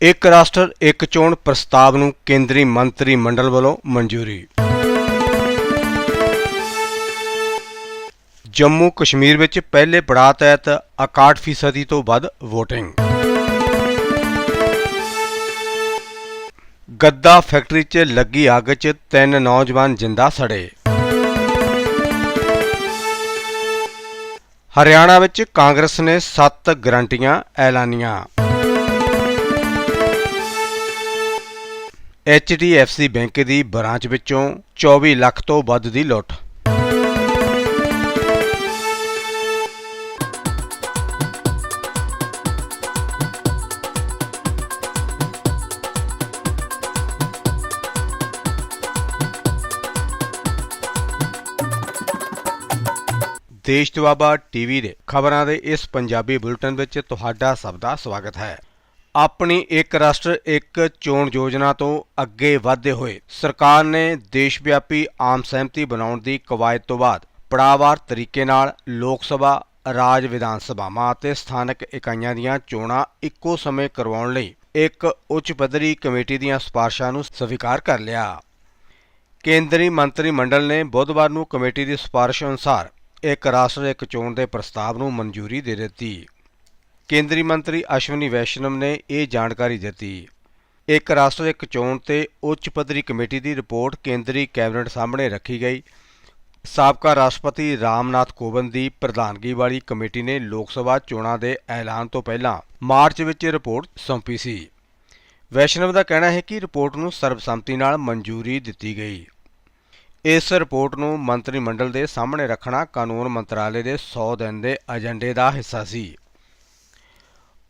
ਇੱਕ ਰਾਸ਼ਟਰ, ਇੱਕ ਚੋਣ ਪ੍ਰਸਤਾਵ ਨੂੰ ਕੇਂਦਰੀ ਮੰਤਰੀ ਮੰਡਲ ਵੱਲੋਂ ਮਨਜ਼ੂਰੀ। ਜੰਮੂ ਕਸ਼ਮੀਰ ਵਿੱਚ ਪਹਿਲੇ ਪੜਾਅ ਤਹਿਤ 61% ਤੋਂ ਵੱਧ VOTING ਗੱਦਾ ਫੈਕਟਰੀ 'ਚ ਲੱਗੀ ਅੱਗ 'ਚ ਤਿੰਨ ਨੌਜਵਾਨ ਜਿੰਦਾ ਸੜੇ। ਹਰਿਆਣਾ ਵਿੱਚ ਕਾਂਗਰਸ ਨੇ 7 ਗਰੰਟੀਆਂ ਐਲਾਨੀਆਂ। HDFC ਬੈਂਕ ਦੀ ਬ੍ਰਾਂਚ ਵਿੱਚੋਂ 24 ਲੱਖ ਤੋਂ ਵੱਧ ਦੀ ਲੁੱਟ। ਦੇਸ਼ ਦੁਆਬਾ ਟੀਵੀ ਦੇ ਖਬਰਾਂ ਦੇ ਇਸ ਪੰਜਾਬੀ ਬੁਲੇਟਿਨ ਵਿੱਚ ਤੁਹਾਡਾ ਸਭ ਦਾ ਸਵਾਗਤ ਹੈ। ਆਪਣੀ ਇੱਕ ਰਾਸ਼ਟਰ, ਇੱਕ ਚੋਣ ਯੋਜਨਾ ਤੋਂ ਅੱਗੇ ਵਧਦੇ ਹੋਏ ਸਰਕਾਰ ਨੇ ਦੇਸ਼ ਵਿਆਪੀ ਆਮ ਸਹਿਮਤੀ ਬਣਾਉਣ ਦੀ ਕਵਾਇਦ ਤੋਂ ਬਾਅਦ ਪੜਾਅਵਾਰ ਤਰੀਕੇ ਨਾਲ ਲੋਕ ਸਭਾ, ਰਾਜ ਵਿਧਾਨ ਸਭਾਵਾਂ ਅਤੇ ਸਥਾਨਕ ਇਕਾਈਆਂ ਦੀਆਂ ਚੋਣਾਂ ਇੱਕੋ ਸਮੇਂ ਕਰਵਾਉਣ ਲਈ ਇੱਕ ਉੱਚ ਪੱਧਰੀ ਕਮੇਟੀ ਦੀਆਂ ਸਿਫਾਰਸ਼ਾਂ ਨੂੰ ਸਵੀਕਾਰ ਕਰ ਲਿਆ। ਕੇਂਦਰੀ ਮੰਤਰੀ ਮੰਡਲ ਨੇ ਬੁੱਧਵਾਰ ਨੂੰ ਕਮੇਟੀ ਦੀ ਸਿਫਾਰਸ਼ ਅਨੁਸਾਰ ਇੱਕ ਰਾਸ਼ਟਰ, ਇੱਕ ਚੋਣ ਦੇ ਪ੍ਰਸਤਾਵ ਨੂੰ ਮਨਜ਼ੂਰੀ ਦੇ ਦਿੱਤੀ। ਕੇਂਦਰੀ ਮੰਤਰੀ ਅਸ਼ਵਨੀ ਵੈਸ਼ਨਵ ਨੇ ਇਹ ਜਾਣਕਾਰੀ ਦਿੱਤੀ। ਇੱਕ ਰਾਸ਼ਟਰ, ਇੱਕ ਚੋਣ ਤੇ ਉੱਚ ਪੱਧਰੀ ਕਮੇਟੀ ਦੀ ਰਿਪੋਰਟ ਕੇਂਦਰੀ ਕੈਬਨਿਟ ਸਾਹਮਣੇ ਰੱਖੀ ਗਈ। ਸਾਬਕਾ ਰਾਸ਼ਟਰਪਤੀ ਰਾਮਨਾਥ ਕੋਵਿੰਦ ਦੀ ਪ੍ਰਧਾਨਗੀ ਵਾਲੀ ਕਮੇਟੀ ਨੇ ਲੋਕ ਸਭਾ ਚੋਣਾਂ ਦੇ ਐਲਾਨ ਤੋਂ ਪਹਿਲਾਂ ਮਾਰਚ ਵਿੱਚ ਰਿਪੋਰਟ ਸੌਂਪੀ ਸੀ। ਵੈਸ਼ਨਵ ਦਾ ਕਹਿਣਾ ਹੈ ਕਿ ਰਿਪੋਰਟ ਨੂੰ ਸਰਬਸੰਮਤੀ ਨਾਲ ਮਨਜ਼ੂਰੀ ਦਿੱਤੀ ਗਈ। ਇਸ ਰਿਪੋਰਟ ਨੂੰ ਮੰਤਰੀ ਮੰਡਲ ਦੇ ਸਾਹਮਣੇ ਰੱਖਣਾ ਕਾਨੂੰਨ ਮੰਤਰਾਲੇ ਦੇ 100 ਦਿਨ ਦੇ ਏਜੰਡੇ ਦਾ ਹਿੱਸਾ ਸੀ।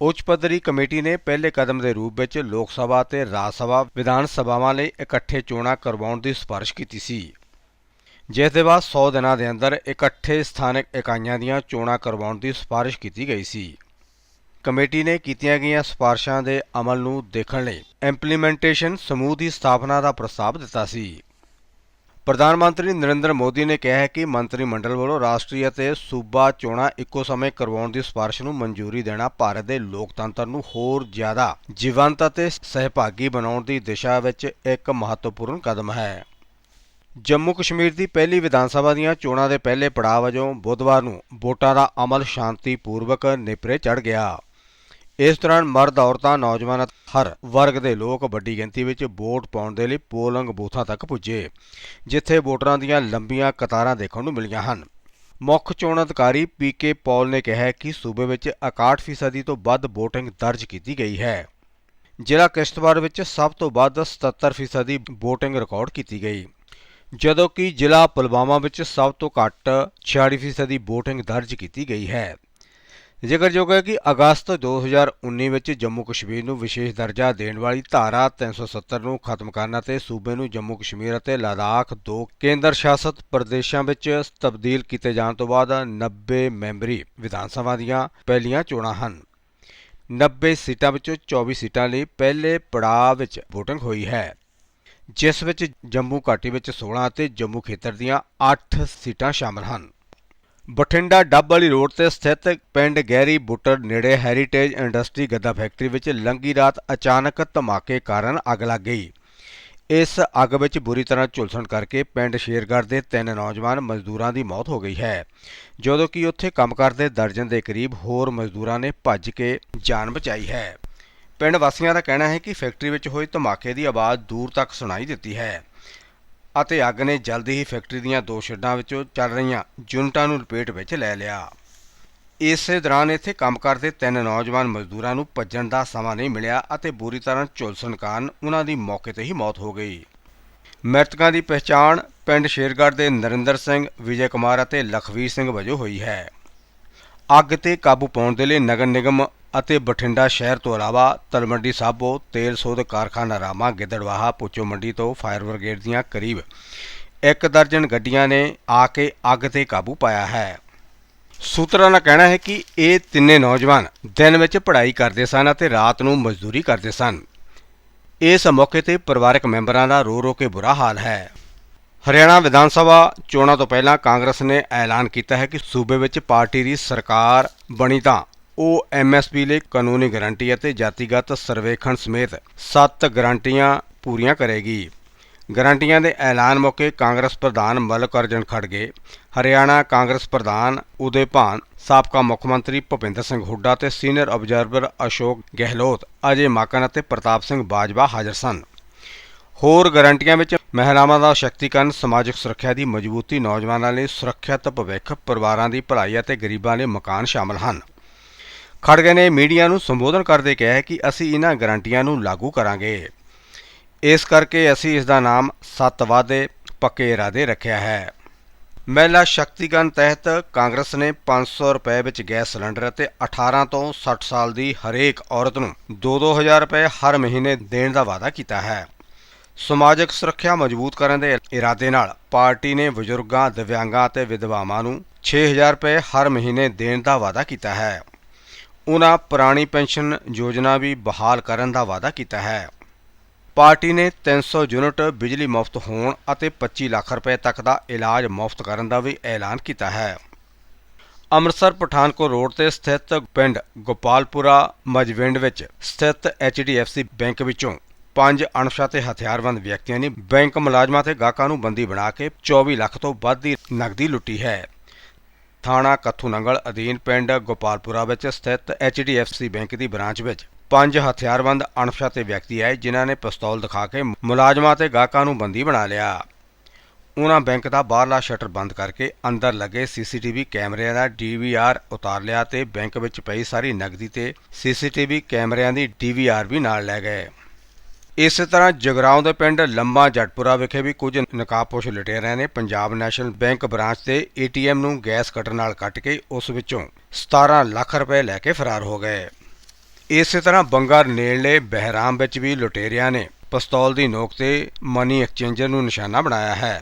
ਉੱਚ ਪੱਧਰੀ ਕਮੇਟੀ ਨੇ ਪਹਿਲੇ ਕਦਮ ਦੇ ਰੂਪ ਵਿੱਚ ਲੋਕ ਸਭਾ ਤੇ ਰਾਜ ਸਭਾ, ਵਿਧਾਨ ਸਭਾਵਾਂ ਲਈ ਇਕੱਠੇ ਚੋਣਾਂ ਕਰਵਾਉਣ ਦੀ ਸਿਫਾਰਿਸ਼ ਕੀਤੀ ਸੀ। ਜਿਸ ਦੇ ਬਾਅਦ 100 ਦਿਨਾਂ ਦੇ ਅੰਦਰ ਇਕੱਠੇ ਸਥਾਨਕ ਇਕਾਈਆਂ ਦੀਆਂ ਚੋਣਾਂ ਕਰਵਾਉਣ ਦੀ ਸਿਫਾਰਿਸ਼ ਕੀਤੀ ਗਈ ਸੀ। ਕਮੇਟੀ ਨੇ ਕੀਤੀਆਂ ਗਈਆਂ ਸਿਫਾਰਸ਼ਾਂ ਦੇ ਅਮਲ ਨੂੰ ਦੇਖਣ ਲਈ ਇੰਪਲੀਮੈਂਟੇਸ਼ਨ ਸਮੂਹ ਦੀ ਸਥਾਪਨਾ ਦਾ ਪ੍ਰਸਤਾਵ ਦਿੱਤਾ ਸੀ। ਪ੍ਰਧਾਨ ਮੰਤਰੀ ਨਰਿੰਦਰ ਮੋਦੀ ਨੇ ਕਿਹਾ ਹੈ ਕਿ ਮੰਤਰੀ ਮੰਡਲ ਵੱਲੋਂ ਰਾਸ਼ਟਰੀ ਅਤੇ ਸੂਬਾ ਚੋਣਾਂ ਇੱਕੋ ਸਮੇਂ ਕਰਵਾਉਣ ਦੀ ਸਿਫਾਰਿਸ਼ ਨੂੰ ਮਨਜ਼ੂਰੀ ਦੇਣਾ ਭਾਰਤ ਦੇ ਲੋਕਤੰਤਰ ਨੂੰ ਹੋਰ ਜ਼ਿਆਦਾ ਜੀਵੰਤ ਅਤੇ ਸਹਿਭਾਗੀ ਬਣਾਉਣ ਦੀ ਦਿਸ਼ਾ ਵਿੱਚ ਇੱਕ ਮਹੱਤਵਪੂਰਨ ਕਦਮ ਹੈ। ਜੰਮੂ ਕਸ਼ਮੀਰ ਦੀ ਪਹਿਲੀ ਵਿਧਾਨ ਸਭਾ ਦੀਆਂ ਚੋਣਾਂ ਦੇ ਪਹਿਲੇ ਪੜਾਅ ਵਜੋਂ ਬੁੱਧਵਾਰ ਨੂੰ ਵੋਟਾਂ ਦਾ ਅਮਲ ਸ਼ਾਂਤੀਪੂਰਵਕ ਨਿਪਰੇ ਚੜ ਗਿਆ। ਇਸ ਦੌਰਾਨ ਮਰਦ ਔਰਤਾਂ, ਨੌਜਵਾਨ ਹਰ ਵਰਗ ਦੇ ਲੋਕ ਵੱਡੀ ਗਿਣਤੀ ਵਿੱਚ ਵੋਟ ਪਾਉਣ ਦੇ ਲਈ ਪੋਲਿੰਗ ਬੂਥਾਂ ਤੱਕ ਪੁੱਜੇ, ਜਿੱਥੇ ਵੋਟਰਾਂ ਦੀਆਂ ਲੰਬੀਆਂ ਕਤਾਰਾਂ ਦੇਖਣ ਨੂੰ ਮਿਲੀਆਂ ਹਨ। ਮੁੱਖ ਚੋਣ ਅਧਿਕਾਰੀ ਪੀਕੇ ਪੌਲ ਨੇ ਕਿਹਾ ਕਿ ਸੂਬੇ ਵਿੱਚ 61% ਤੋਂ ਵੱਧ VOTING ਦਰਜ ਕੀਤੀ ਗਈ ਹੈ। ਜ਼ਿਲ੍ਹਾ ਕਿਸ਼ਤਵਾੜ ਵਿੱਚ ਸਭ ਤੋਂ ਵੱਧ 77% ਦੀ VOTING ਰਿਕਾਰਡ ਕੀਤੀ ਗਈ, ਜਦੋਂ ਕਿ ਜ਼ਿਲ੍ਹਾ ਪੁਲਵਾਮਾ ਵਿੱਚ ਸਭ ਤੋਂ ਘੱਟ 46% ਦੀ VOTING ਦਰਜ ਕੀਤੀ ਗਈ ਹੈ। ਜ਼ਿਕਰਯੋਗ ਹੈ ਕਿ ਅਗਸਤ 2019 ਵਿੱਚ ਜੰਮੂ ਕਸ਼ਮੀਰ ਨੂੰ ਵਿਸ਼ੇਸ਼ ਦਰਜਾ ਦੇਣ ਵਾਲੀ ਧਾਰਾ 370 ਨੂੰ ਖਤਮ ਕਰਨ ਅਤੇ ਸੂਬੇ ਨੂੰ ਜੰਮੂ ਕਸ਼ਮੀਰ ਅਤੇ ਲਦਾਖ ਦੋ ਕੇਂਦਰ ਸ਼ਾਸਤ ਪ੍ਰਦੇਸ਼ਾਂ ਵਿੱਚ ਤਬਦੀਲ ਕੀਤੇ ਜਾਣ ਤੋਂ ਬਾਅਦ 90 ਮੈਂਬਰੀ ਵਿਧਾਨ ਸਭਾ ਦੀਆਂ ਪਹਿਲੀਆਂ ਚੋਣਾਂ ਹਨ। 90 ਸੀਟਾਂ ਵਿੱਚੋਂ 24 ਸੀਟਾਂ ਲਈ ਪਹਿਲੇ ਪੜਾਅ ਵਿੱਚ VOTING ਹੋਈ ਹੈ। ਜਿਸ ਵਿੱਚ ਜੰਮੂ ਘਾਟੀ ਵਿੱਚ 16 ਅਤੇ ਜੰਮੂ ਖੇਤਰ ਦੀਆਂ 8 ਸੀਟਾਂ ਸ਼ਾਮਲ ਹਨ। ਬਠਿੰਡਾ ਡੱਬ ਵਾਲੀ ਰੋਡ ਤੇ ਸਥਿਤ ਪਿੰਡ ਗਹਿਰੀ ਬੁੱਟਰ ਨੇੜੇ ਹੈਰੀਟੇਜ ਇੰਡਸਟਰੀ ਗੱਦਾ ਫੈਕਟਰੀ ਵਿੱਚ ਲੰਗੀ ਰਾਤ ਅਚਾਨਕ ਧਮਾਕੇ ਕਾਰਨ ਅੱਗ ਲੱਗ ਗਈ। ਇਸ ਅੱਗ ਵਿੱਚ ਬੁਰੀ ਤਰ੍ਹਾਂ ਝੁਲਸਣ ਕਰਕੇ ਪਿੰਡ ਸ਼ੇਰਗੜ੍ਹ ਦੇ ਤਿੰਨ ਨੌਜਵਾਨ ਮਜ਼ਦੂਰਾਂ ਦੀ ਮੌਤ ਹੋ ਗਈ ਹੈ। ਜਦੋਂ ਕਿ ਉੱਥੇ ਕੰਮ ਕਰਦੇ ਦਰਜਨ ਦੇ ਕਰੀਬ ਹੋਰ ਮਜ਼ਦੂਰਾਂ ਨੇ ਭੱਜ ਕੇ ਜਾਨ ਬਚਾਈ ਹੈ। ਪਿੰਡ ਵਾਸੀਆਂ ਦਾ ਕਹਿਣਾ ਹੈ ਕਿ ਫੈਕਟਰੀ ਵਿੱਚ ਹੋਈ ਧਮਾਕੇ ਦੀ ਆਵਾਜ਼ ਦੂਰ ਤੱਕ ਸੁਣਾਈ ਦਿੱਤੀ ਹੈ। ਅਤੇ ਅੱਗ ਨੇ ਜਲਦੀ ਹੀ ਫੈਕਟਰੀ ਦੀਆਂ ਦੋ ਸ਼ੈੱਡਾਂ ਵਿੱਚੋਂ ਚੱਲ ਰਹੀਆਂ ਯੂਨਿਟਾਂ ਨੂੰ ਲਪੇਟ ਵਿੱਚ ਲੈ ਲਿਆ। ਇਸੇ ਦੌਰਾਨ ਇੱਥੇ ਕੰਮ ਕਰਦੇ ਤਿੰਨ ਨੌਜਵਾਨ ਮਜ਼ਦੂਰਾਂ ਨੂੰ ਭੱਜਣ ਦਾ ਸਮਾਂ ਨਹੀਂ ਮਿਲਿਆ ਅਤੇ ਬੁਰੀ ਤਰ੍ਹਾਂ ਝੁਲਸਣ ਕਾਰਨ ਉਹਨਾਂ ਦੀ ਮੌਕੇ ਤੇ ਹੀ ਮੌਤ ਹੋ ਗਈ। ਮ੍ਰਿਤਕਾਂ ਦੀ ਪਛਾਣ ਪਿੰਡ ਸ਼ੇਰਗੜ੍ਹ ਦੇ ਨਰਿੰਦਰ ਸਿੰਘ, ਵਿਜੇ ਕੁਮਾਰ ਅਤੇ ਲਖਵੀਰ ਸਿੰਘ ਵਜੋਂ ਹੋਈ ਹੈ। ਅੱਗ ਤੇ ਕਾਬੂ ਪਾਉਣ ਦੇ ਲਈ ਨਗਰ ਨਿਗਮ ਅਤੇ ਬਠਿੰਡਾ ਸ਼ਹਿਰ ਤੋਂ ਇਲਾਵਾ ਤਲਵੰਡੀ ਸਾਬੋ, ਤੇਲ ਸੋਧ ਕਾਰਖਾਨਾ ਰਾਮਾ, ਗਿੱਦੜਵਾਹਾ, ਪੁੱਚੋ ਮੰਡੀ ਤੋਂ ਫਾਇਰ ਬ੍ਰਿਗੇਡ ਦੀਆਂ ਕਰੀਬ ਇੱਕ ਦਰਜਨ ਗੱਡੀਆਂ ਨੇ ਆ ਕੇ ਅੱਗ ਤੇ ਕਾਬੂ ਪਾਇਆ ਹੈ। ਸੂਤਰਾਂ ਦਾ ਕਹਿਣਾ ਹੈ ਕਿ ਇਹ ਤਿੰਨੇ ਨੌਜਵਾਨ ਦਿਨ ਵਿੱਚ ਪੜ੍ਹਾਈ ਕਰਦੇ ਸਨ ਅਤੇ ਰਾਤ ਨੂੰ ਮਜ਼ਦੂਰੀ ਕਰਦੇ ਸਨ। ਇਸ ਮੌਕੇ ਤੇ ਪਰਿਵਾਰਕ ਮੈਂਬਰਾਂ ਦਾ ਰੋ ਰੋ ਕੇ ਬੁਰਾ ਹਾਲ ਹੈ। ਹਰਿਆਣਾ ਵਿਧਾਨ ਸਭਾ ਚੋਣਾਂ ਤੋਂ ਪਹਿਲਾਂ ਕਾਂਗਰਸ ਨੇ ਐਲਾਨ ਕੀਤਾ ਹੈ ਕਿ ਸੂਬੇ ਵਿੱਚ ਪਾਰਟੀ ਦੀ ਸਰਕਾਰ ਬਣੀ ਤਾਂ ਉਹ ਐਮਐਸਪੀ ਲਈ ਕਾਨੂੰਨੀ ਗਾਰੰਟੀ ਅਤੇ ਜਾਤੀਗਤ ਸਰਵੇਖਣ ਸਮੇਤ 7 ਗਾਰੰਟੀਆਂ ਪੂਰੀਆਂ ਕਰੇਗੀ। ਗਾਰੰਟੀਆਂ ਦੇ ਐਲਾਨ ਮੌਕੇ ਕਾਂਗਰਸ ਪ੍ਰਧਾਨ ਮਲਕ ਅਰਜਨ ਖੜਗੇ ਹਰਿਆਣਾ ਕਾਂਗਰਸ ਪ੍ਰਧਾਨ ਉਦੇ ਭਾਨ, ਸਾਬਕਾ ਮੁੱਖ ਮੰਤਰੀ ਭੁਪਿੰਦਰ ਸਿੰਘ ਹੁੱਡਾ ਤੇ ਸੀਨੀਅਰ ਆਬਜ਼ਰਵਰ ਅਸ਼ੋਕ ਗਹਿਲੋਤ ਅਜੇ ਮਾਕਨ ਅਤੇ ਪ੍ਰਤਾਪ ਸਿੰਘ ਬਾਜਵਾ ਹਾਜ਼ਰ ਸਨ। ਹੋਰ ਗਾਰੰਟੀਆਂ ਵਿੱਚ ਮਹਿਲਾਵਾਂ ਦਾ ਸ਼ਕਤੀਕਰਨ, ਸਮਾਜਿਕ ਸੁਰੱਖਿਆ ਦੀ ਮਜ਼ਬੂਤੀ, ਨੌਜਵਾਨਾਂ ਲਈ ਸੁਰੱਖਿਅਤ ਭਵਿੱਖ, ਪਰਿਵਾਰਾਂ ਦੀ ਭਲਾਈ ਅਤੇ ਗਰੀਬਾਂ ਲਈ ਮਕਾਨ ਸ਼ਾਮਲ ਹਨ। ਖੜਗੇ ਨੇ, ਮੀਡੀਆ ਨੂੰ ਸੰਬੋਧਨ ਕਰਦੇ ਕਿਹਾ ਕਿ ਅਸੀਂ ਇਹਨਾਂ ਗਾਰੰਟੀਆਂ ਨੂੰ ਲਾਗੂ ਕਰਾਂਗੇ। ਇਸ ਕਰਕੇ ਅਸੀਂ ਇਸ ਦਾ ਨਾਮ ਸੱਤ ਵਾਅਦੇ, ਪੱਕੇ ਇਰਾਦੇ ਰੱਖਿਆ ਹੈ। ਮਹਿਲਾ ਸ਼ਕਤੀਕਰਨ ਤਹਿਤ ਕਾਂਗਰਸ ਨੇ 500 ਰੁਪਏ ਵਿੱਚ ਗੈਸ ਸਿਲੰਡਰ ਅਤੇ 18 ਤੋਂ 60 ਸਾਲ ਦੀ ਹਰੇਕ ਔਰਤ ਨੂੰ 2-2000 ਰੁਪਏ ਹਰ ਮਹੀਨੇ ਦੇਣ ਦਾ ਵਾਅਦਾ ਕੀਤਾ ਹੈ। ਸਮਾਜਿਕ ਸੁਰੱਖਿਆ ਮਜ਼ਬੂਤ ਕਰਨ ਦੇ ਇਰਾਦੇ ਨਾਲ ਪਾਰਟੀ ਨੇ ਬਜ਼ੁਰਗਾਂ, ਦਿਵਿਆਂਗਾਂ ਅਤੇ ਵਿਧਵਾਵਾਂ ਨੂੰ 6000 ਰੁਪਏ ਹਰ ਮਹੀਨੇ ਦੇਣ ਦਾ ਵਾਅਦਾ ਕੀਤਾ ਹੈ। ਉਨ੍ਹਾਂ ਪੁਰਾਣੀ ਪੈਨਸ਼ਨ ਯੋਜਨਾ ਵੀ ਬਹਾਲ ਕਰਨ ਦਾ ਵਾਅਦਾ ਕੀਤਾ ਹੈ। ਪਾਰਟੀ ਨੇ 300 ਯੂਨਿਟ ਬਿਜਲੀ ਮੁਫਤ ਹੋਣ ਅਤੇ 25 ਲੱਖ ਰੁਪਏ ਤੱਕ ਦਾ ਇਲਾਜ ਮੁਫਤ ਕਰਨ ਦਾ ਵੀ ਐਲਾਨ ਕੀਤਾ ਹੈ। ਅੰਮ੍ਰਿਤਸਰ ਪਠਾਨਕੋਟ ਰੋਡ ਤੇ ਸਥਿਤ ਪਿੰਡ ਗੋਪਾਲਪੁਰਾ ਮਜਵਿੰਡ ਵਿੱਚ ਸਥਿਤ HDFC ਬੈਂਕ ਵਿੱਚੋਂ ਪੰਜ ਅਣਪਛਾਤੇ ਹਥਿਆਰਬੰਦ ਵਿਅਕਤੀਆਂ ਨੇ ਬੈਂਕ ਮੁਲਾਜ਼ਮਾਂ ਤੇ ਗਾਹਕਾਂ ਨੂੰ ਬੰਦੀ ਬਣਾ ਕੇ 24 ਲੱਖ ਤੋਂ ਵੱਧ ਦੀ ਨਕਦੀ ਲੁੱਟੀ ਹੈ। ਥਾਣਾ ਕੱਥੂ ਨੰਗਲ ਅਧੀਨ ਪਿੰਡ ਗੋਪਾਲਪੁਰਾ ਵਿੱਚ ਸਥਿਤ HDFC ਬੈਂਕ ਦੀ ਬ੍ਰਾਂਚ ਵਿੱਚ ਪੰਜ ਹਥਿਆਰਬੰਦ ਅਣਪਛਾਤੇ ਵਿਅਕਤੀ ਆਏ, ਜਿਨ੍ਹਾਂ ਨੇ ਪਿਸਤੌਲ ਦਿਖਾ ਕੇ ਮੁਲਾਜ਼ਮਾਂ ਤੇ ਗਾਹਕਾਂ ਨੂੰ ਬੰਦੀ ਬਣਾ ਲਿਆ। ਉਹਨਾਂ ਬੈਂਕ ਦਾ ਬਾਹਰਲਾ ਸ਼ਟਰ ਬੰਦ ਕਰਕੇ ਅੰਦਰ ਲੱਗੇ ਸੀਸੀਟੀਵੀ ਕੈਮਰਿਆਂ ਦਾ ਡੀਵੀਆਰ ਉਤਾਰ ਲਿਆ ਤੇ ਬੈਂਕ ਵਿੱਚ ਪਈ ਸਾਰੀ ਨਕਦੀ ਤੇ ਸੀਸੀਟੀਵੀ ਕੈਮਰਿਆਂ ਦੀ ਡੀਵੀਆਰ ਵੀ ਨਾਲ ਲੈ ਗਏ। ਇਸੇ ਤਰ੍ਹਾਂ ਜਗਰਾਉਂ ਦੇ ਪਿੰਡ ਲੰਬਾ ਜਟਪੁਰਾ ਵਿਖੇ ਵੀ ਕੁਝ ਨਕਾਬਪੋਸ਼ ਲੁਟੇਰਿਆਂ ਨੇ। ਪੰਜਾਬ ਨੈਸ਼ਨਲ ਬੈਂਕ ਬ੍ਰਾਂਚ ਤੇ ਏਟੀਐਮ ਨੂੰ ਗੈਸ ਕਟਰ ਨਾਲ ਕੱਟ ਕੇ ਉਸ ਵਿੱਚੋਂ 17 ਲੱਖ ਰੁਪਏ ਲੈ ਕੇ ਫਰਾਰ ਹੋ ਗਏ। ਇਸੇ ਤਰ੍ਹਾਂ ਬੰਗਾਰ ਨੇੜਲੇ ਬਹਿਰਾਮ ਵਿੱਚ ਵੀ ਲੁਟੇਰਿਆਂ ਨੇ। ਪਿਸਤੌਲ ਦੀ ਨੋਕ ਤੇ ਮਨੀ ਐਕਸਚੇਂਜਰ ਨੂੰ ਨਿਸ਼ਾਨਾ ਬਣਾਇਆ ਹੈ।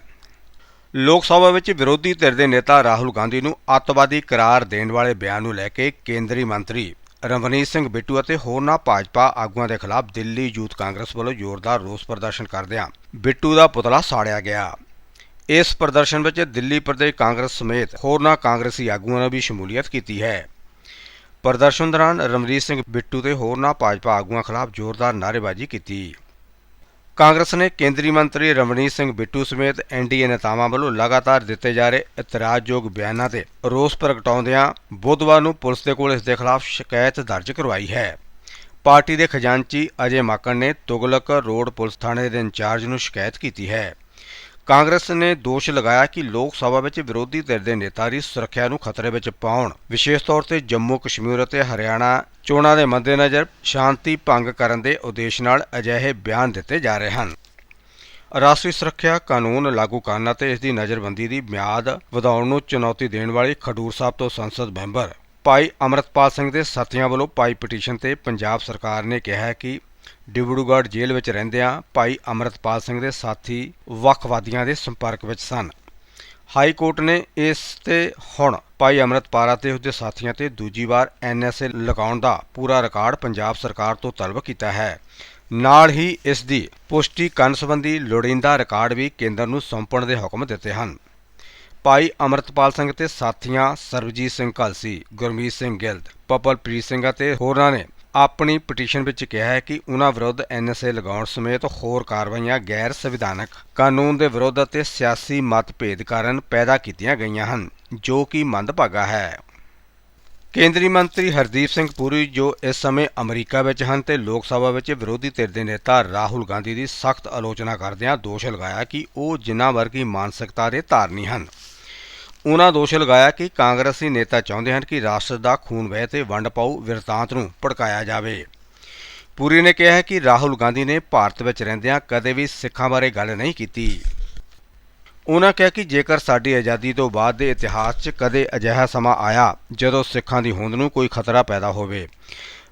ਲੋਕ ਸਭਾ ਵਿੱਚ ਵਿਰੋਧੀ ਧਿਰ ਦੇ ਨੇਤਾ ਰਾਹੁਲ ਗਾਂਧੀ ਨੂੰ ਅੱਤਵਾਦੀ ਕਰਾਰ ਦੇਣ ਵਾਲੇ ਬਿਆਨ ਨੂੰ ਲੈ ਕੇ ਕੇਂਦਰੀ ਮੰਤਰੀ ਰਵਨੀਤ ਸਿੰਘ ਬਿੱਟੂ ਅਤੇ ਹੋਰਨਾਂ ਭਾਜਪਾ ਆਗੂਆਂ ਦੇ ਖਿਲਾਫ ਦਿੱਲੀ ਯੂਥ ਕਾਂਗਰਸ ਵੱਲੋਂ ਜ਼ੋਰਦਾਰ ਰੋਸ ਪ੍ਰਦਰਸ਼ਨ ਕਰਦਿਆਂ ਬਿੱਟੂ ਦਾ ਪੁਤਲਾ ਸਾੜਿਆ ਗਿਆ। ਇਸ ਪ੍ਰਦਰਸ਼ਨ ਵਿੱਚ ਦਿੱਲੀ ਪ੍ਰਦੇਸ਼ ਕਾਂਗਰਸ ਸਮੇਤ ਹੋਰਨਾਂ ਕਾਂਗਰਸੀ ਆਗੂਆਂ ਨੇ ਵੀ ਸ਼ਮੂਲੀਅਤ ਕੀਤੀ ਹੈ। ਪ੍ਰਦਰਸ਼ਨ ਦੌਰਾਨ ਰਮਰੀਤ ਸਿੰਘ ਬਿੱਟੂ ਤੇ ਹੋਰਨਾਂ ਭਾਜਪਾ ਆਗੂਆਂ ਖਿਲਾਫ ਜ਼ੋਰਦਾਰ ਨਾਅਰੇਬਾਜ਼ੀ ਕੀਤੀ। ਕਾਂਗਰਸ ਨੇ ਕੇਂਦਰੀ ਮੰਤਰੀ ਰਮਨੀਤ ਸਿੰਘ ਬਿੱਟੂ ਸਮੇਤ ਐਨਡੀਏ ਨੇਤਾਵਾਂ ਵੱਲੋਂ ਲਗਾਤਾਰ ਦਿੱਤੇ ਜਾ ਰਹੇ ਇਤਰਾਜ਼ਯੋਗ ਬਿਆਨਾਂ ਤੇ ਰੋਸ ਪ੍ਰਗਟਾਉਂਦਿਆਂ ਬੁੱਧਵਾਰ ਨੂੰ ਪੁਲਿਸ ਦੇ ਕੋਲ ਇਸ ਦੇ ਖਿਲਾਫ ਸ਼ਿਕਾਇਤ ਦਰਜ ਕਰਵਾਈ ਹੈ। ਪਾਰਟੀ ਦੇ ਖਜ਼ਾਨਚੀ ਅਜੇ ਮਾਕਣ ਨੇ ਤੁਗਲਕ ਰੋਡ ਪੁਲਿਸ ਥਾਣੇ ਦੇ ਇੰਚਾਰਜ ਨੂੰ ਸ਼ਿਕਾਇਤ ਕੀਤੀ ਹੈ। ਕਾਂਗਰਸ ਨੇ ਦੋਸ਼ ਲਗਾਇਆ ਕਿ ਲੋਕ ਸਭਾ ਵਿੱਚ ਵਿਰੋਧੀ ਧਿਰ ਦੇ ਨੇਤਾ ਦੀ ਸੁਰੱਖਿਆ ਨੂੰ ਖਤਰੇ ਵਿੱਚ ਪਾਉਣ, ਵਿਸ਼ੇਸ਼ ਤੌਰ ਤੇ ਜੰਮੂ ਕਸ਼ਮੀਰ ਅਤੇ ਹਰਿਆਣਾ ਚੋਣਾਂ ਦੇ ਮੱਦੇਨਜ਼ਰ ਸ਼ਾਂਤੀ ਭੰਗ ਕਰਨ ਦੇ ਉਦੇਸ਼ ਨਾਲ ਅਜਿਹੇ ਬਿਆਨ ਦਿੱਤੇ ਜਾ ਰਹੇ ਹਨ। ਰਾਸ਼ਟਰੀ ਸੁਰੱਖਿਆ ਕਾਨੂੰਨ ਲਾਗੂ ਕਰਨ ਅਤੇ ਇਸ ਦੀ ਨਜ਼ਰਬੰਦੀ ਦੀ ਮਿਆਦ ਵਧਾਉਣ ਨੂੰ ਚੁਣੌਤੀ ਦੇਣ ਵਾਲੀ ਖਡੂਰ ਸਾਹਿਬ ਤੋਂ ਸੰਸਦ ਮੈਂਬਰ ਭਾਈ ਅਮਰਤਪਾਲ ਸਿੰਘ ਦੇ ਸਾਥੀਆਂ ਵੱਲੋਂ ਪਾਈ ਪਟੀਸ਼ਨ ਤੇ ਪੰਜਾਬ ਸਰਕਾਰ ਨੇ ਕਿਹਾ ਹੈ ਕਿ ਡਿਬੜੂਗੜ੍ਹ ਜੇਲ੍ਹ ਵਿੱਚ ਰਹਿੰਦਿਆਂ ਭਾਈ ਅਮਰਤਪਾਲ ਸਿੰਘ ਦੇ ਸਾਥੀ ਵੱਖਵਾਦੀਆਂ ਦੇ ਸੰਪਰਕ ਵਿੱਚ ਸਨ। ਹਾਈ ਕੋਰਟ ਨੇ ਇਸ ਤੇ ਹੁਣ ਭਾਈ ਅਮਰਤਪਾਲ ਅਤੇ ਉਸਦੇ ਸਾਥੀਆਂ ਤੇ ਦੂਜੀ ਵਾਰ ਐਨਐਸਏ ਲਗਾਉਣ ਦਾ ਪੂਰਾ ਰਿਕਾਰਡ ਪੰਜਾਬ ਸਰਕਾਰ ਤੋਂ ਤਲਬ ਕੀਤਾ ਹੈ। ਨਾਲ ਹੀ ਇਸ ਦੀ ਪੁਸ਼ਟੀ ਕਰਨ ਸੰਬੰਧੀ ਲੋੜੀਂਦਾ ਰਿਕਾਰਡ ਵੀ ਕੇਂਦਰ ਨੂੰ ਸੌਂਪਣ ਦੇ ਹੁਕਮ ਦਿੱਤੇ ਹਨ। ਭਾਈ ਅਮਰਤਪਾਲ ਸਿੰਘ ਤੇ ਸਾਥੀਆਂ ਸਰਬਜੀਤ ਸਿੰਘ ਕਲਸੀ ਗੁਰਮੀਤ ਸਿੰਘ ਗਿੱਲ, ਪਪਲਪ੍ਰੀਤ ਸਿੰਘ ਅਤੇ ਹੋਰਾਂ ਨੇ ਆਪਣੀ ਪਟੀਸ਼ਨ ਵਿੱਚ ਕਿਹਾ ਹੈ ਕਿ ਉਹਨਾਂ ਵਿਰੁੱਧ ਐਨਐਸਏ ਲਗਾਉਣ ਸਮੇਤ ਹੋਰ ਕਾਰਵਾਈਆਂ ਗੈਰ ਸੰਵਿਧਾਨਕ ਕਾਨੂੰਨ ਦੇ ਵਿਰੁੱਧ ਅਤੇ ਸਿਆਸੀ ਮਤਭੇਦ ਕਾਰਨ ਪੈਦਾ ਕੀਤੀਆਂ ਗਈਆਂ ਹਨ, ਜੋ ਕਿ ਮੰਦਭਾਗਾ ਹੈ। ਕੇਂਦਰੀ ਮੰਤਰੀ ਹਰਦੀਪ ਸਿੰਘ ਪੁਰੀ ਜੋ ਇਸ ਸਮੇਂ ਅਮਰੀਕਾ ਵਿੱਚ ਹਨ ਤੇ ਲੋਕ ਸਭਾ ਵਿੱਚ ਵਿਰੋਧੀ ਧਿਰ ਦੇ ਨੇਤਾ ਰਾਹੁਲ ਗਾਂਧੀ ਦੀ ਸਖਤ ਆਲੋਚਨਾ ਕਰਦਿਆਂ ਦੋਸ਼ ਲਗਾਇਆ ਕਿ ਉਹ ਜਿਨ੍ਹਾਂ ਵਰਗੀ ਮਾਨਸਿਕਤਾ ਦੇ ਧਾਰਨੀ ਹਨ। ਉਹਨਾਂ ਦੋਸ਼ ਲਗਾਇਆ ਕਿ ਕਾਂਗਰਸੀ ਨੇਤਾ ਚਾਹੁੰਦੇ ਹਨ ਕਿ ਰਾਸ਼ਟਰ ਦਾ ਖੂਨ ਵਹਿ ਤੇ ਵੰਡ ਪਾਉ ਵਿਰਤਾਂਤ ਨੂੰ ਭੜਕਾਇਆ ਜਾਵੇ। ਪੂਰੀ ਨੇ ਕਿਹਾ ਕਿ ਰਾਹੁਲ ਗਾਂਧੀ ਨੇ ਭਾਰਤ ਵਿੱਚ ਰਹਿੰਦਿਆਂ ਕਦੇ ਵੀ ਸਿੱਖਾਂ ਬਾਰੇ ਗੱਲ ਨਹੀਂ ਕੀਤੀ। ਉਹਨਾਂ ਕਿਹਾ ਕਿ ਜੇਕਰ ਸਾਡੀ ਆਜ਼ਾਦੀ ਤੋਂ ਬਾਅਦ ਦੇ ਇਤਿਹਾਸ 'ਚ ਕਦੇ ਅਜਿਹਾ ਸਮਾਂ ਆਇਆ ਜਦੋਂ ਸਿੱਖਾਂ ਦੀ ਹੋਂਦ ਨੂੰ ਕੋਈ ਖਤਰਾ ਪੈਦਾ ਹੋਵੇ।